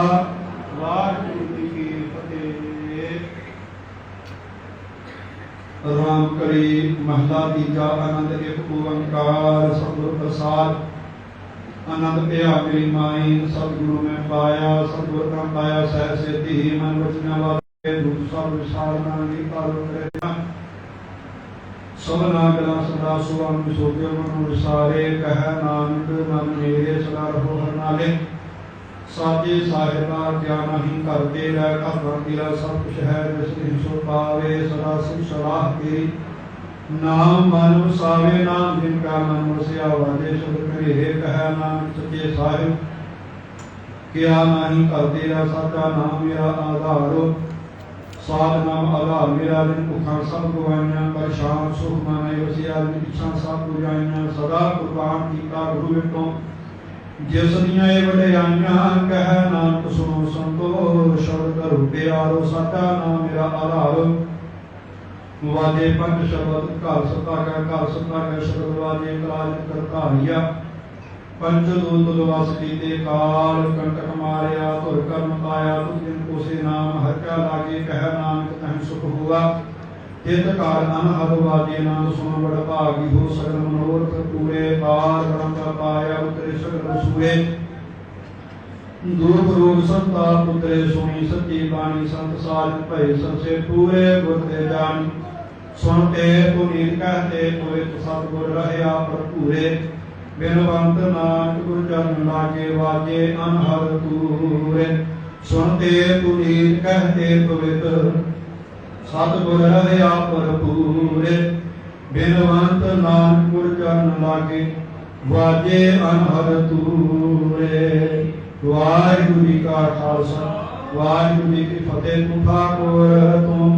ਵਾਹਿਗੁਰੂ ਜੀ ਕੀ ਫਤਿਹ ਰਾਮ ਕਰੀ ਮਹਲਾ ਤੀਜਾ ਆਨੰਦ ਇੱਕ ਓੰਕਾਰ ਸਤਿਗੁਰ ਪ੍ਰਸਾਦ। ਆਨੰਦ ਪਿਆ ਮੇਰੀ ਮਾਈ ਸਤਿਗੁਰੂ ਮੈਂ ਪਾਇਆ, ਸਤਿਗੁਰ ਦਾ ਪਾਇਆ, ਸਹਿ ਸੇਤੀ ਮਨ ਵਚਨਾ ਵਾਕੇ ਦੁਖ ਸਭ ਵਿਸਾਰ ਨਾਨਕੀ ਕਾਲ ਕਰੇ ਸਭਨਾ ਗਲਾ ਸਦਾ ਸੁਆਨ ਵਿਸੋਗੇ ਮਨ ਵਿਸਾਰੇ ਕਹਿ ਨਾਨਕ, ਮਨ ਮੇਰੇ, ਸਦਾ ਰਹੋ ਹਰ ਨਾਲੇ ਸਾਜੇ ਸਾਹਿਬਾ ਗਿਆਨ ਹੀ ਕਰਦੇ ਰਹਿ ਘਰਾਂ ਤੇਰਾ ਸਭ ਕੁਛ ਹੈ ਜਿਸ ਨੇ ਸੋ ਪਾਵੇ, ਸਦਾ ਸਿਖ ਸਲਾਹ ਤੇਰੀ ਨਾਮ ਮਨ ਵਸਾਵੇ, ਨਾਮ ਜਿਨ ਕਾ ਮਨ ਵਸਿਆ ਵਾਜੇ ਸ਼ਬਦ ਮੇਰੇ ਕਹਿ ਨਾਨਕ ਸੱਚੇ ਸਾਹਿਬ, ਕਿਆ ਨਾਹੀ ਕਰਦੇ ਰਹਿ ਸਾਚਾ ਨਾਮ ਮੇਰਾ ਆਧਾਰ, ਸਾਧ ਨਾਮ ਆਧਾਰ ਮੇਰਾ ਦਿਨ ਭੁੱਖਾਂ ਸਭ ਗਵਾਈਆਂ ਪਰੇਸ਼ਾਨ ਸੁਖ ਮਨ ਵਸਿਆ ਦਿਨ ਇੱਛਾ ਸਭ ਗੁਜਾਈਆਂ ਸਦਾ ਕੁਰਬਾਨ ਕੀਤਾ ਗੁਰੂ ਵਿਟੋਂ ਜਿਸ ਦੀਆਂ ਇਹ ਵਡਿਆਈਆਂ ਕਹਿ ਨਾਨਕ ਸੁਣੋ ਸੰਤੋ ਸ਼ਬਦ ਕਰੋ ਪਿਆਰੋ ਸਾਚਾ ਨਾਮ ਮੇਰਾ ਆਧਾਰ। ਵਾਜੇ ਪੰਜ ਸ਼ਬਦ, ਘਰ ਸਤਾ ਕਾ ਘਰ ਸਤਾ ਕਾ ਸ਼ਬਦ ਵਾਜੇ ਕਰਾਜ ਕਰਤਾਰੀਆ। ਪੰਜ ਦੂਤ ਦਵਾਸ ਕੀਤੇ ਕਾਲ, ਕੰਟਕ ਮਾਰਿਆ, ਧੁਰ ਕਰਮ ਪਾਇਆ ਤੁਝ ਕੋਸੇ ਨਾਮ ਹਰ ਕਾ ਲਾਗੇ, ਕਹਿ ਨਾਨਕ ਤਹਿ ਸੁਖ ਹੋਆ। ਤਿਤ ਕਾਲ ਅਨਹਦ ਵਾਜੇ ਨਾਮ ਸੁਣ ਬੜ ਭਾਗੀ ਹੋ ਸਗਲ ਮਨੋਰਥ ਪੂਰੇ ਪਾਰ ਬ੍ਰਹਮ ਦਾ ਪਾਇਆ ਉਤਰੇ ਸਗਲ ਸੂਏ ਦੁਰਖ ਰੋਗ ਸੰਤਾ ਪੁੱਤਰੇ ਸੁਣੀ ਸੱਚੀ ਬਾਣੀ ਸੰਤ ਸਾਜ ਭਏ ਸੰਸੇ ਪੂਰੇ ਗੁਰ ਤੇ ਜਾਣੀ। ਸੁਣ ਤੇ ਪੁਨੀਤ ਕਹਤੇ ਤੋਏ ਸਤਿਗੁਰ ਰਹਿਆ ਭਰਪੂਰੇ। ਬਿਨਵੰਤ ਨਾਨਕ ਗੁਰ ਚਰਨ ਲਾਗੇ ਵਾਜੇ ਅਨਹਦ ਤੂਰੇ ਸੁਣ ਤੇ ਪੁਨੀਤ ਕਹਤੇ ਪਵਿੱਤ ਸਤਿਗੁਰ ਰਹਿਆ ਭਰਪੂਰੇ ਬਿਨਵੰਤ ਨਾਨਕ ਗੁਰ ਚਰਨ ਲਾਗੇ ਵਾਜੇ ਅਨਹਦ ਤੂਰੇ ਵਾਹਿਗੁਰੂ ਜੀ ਕਾ ਖਾਲਸਾ, ਵਾਹਿਗੁਰੂ ਜੀ ਕੀ ਫਤਿਹ। ਤੂੰ ਠਾਕੁਰ ਤੂੰ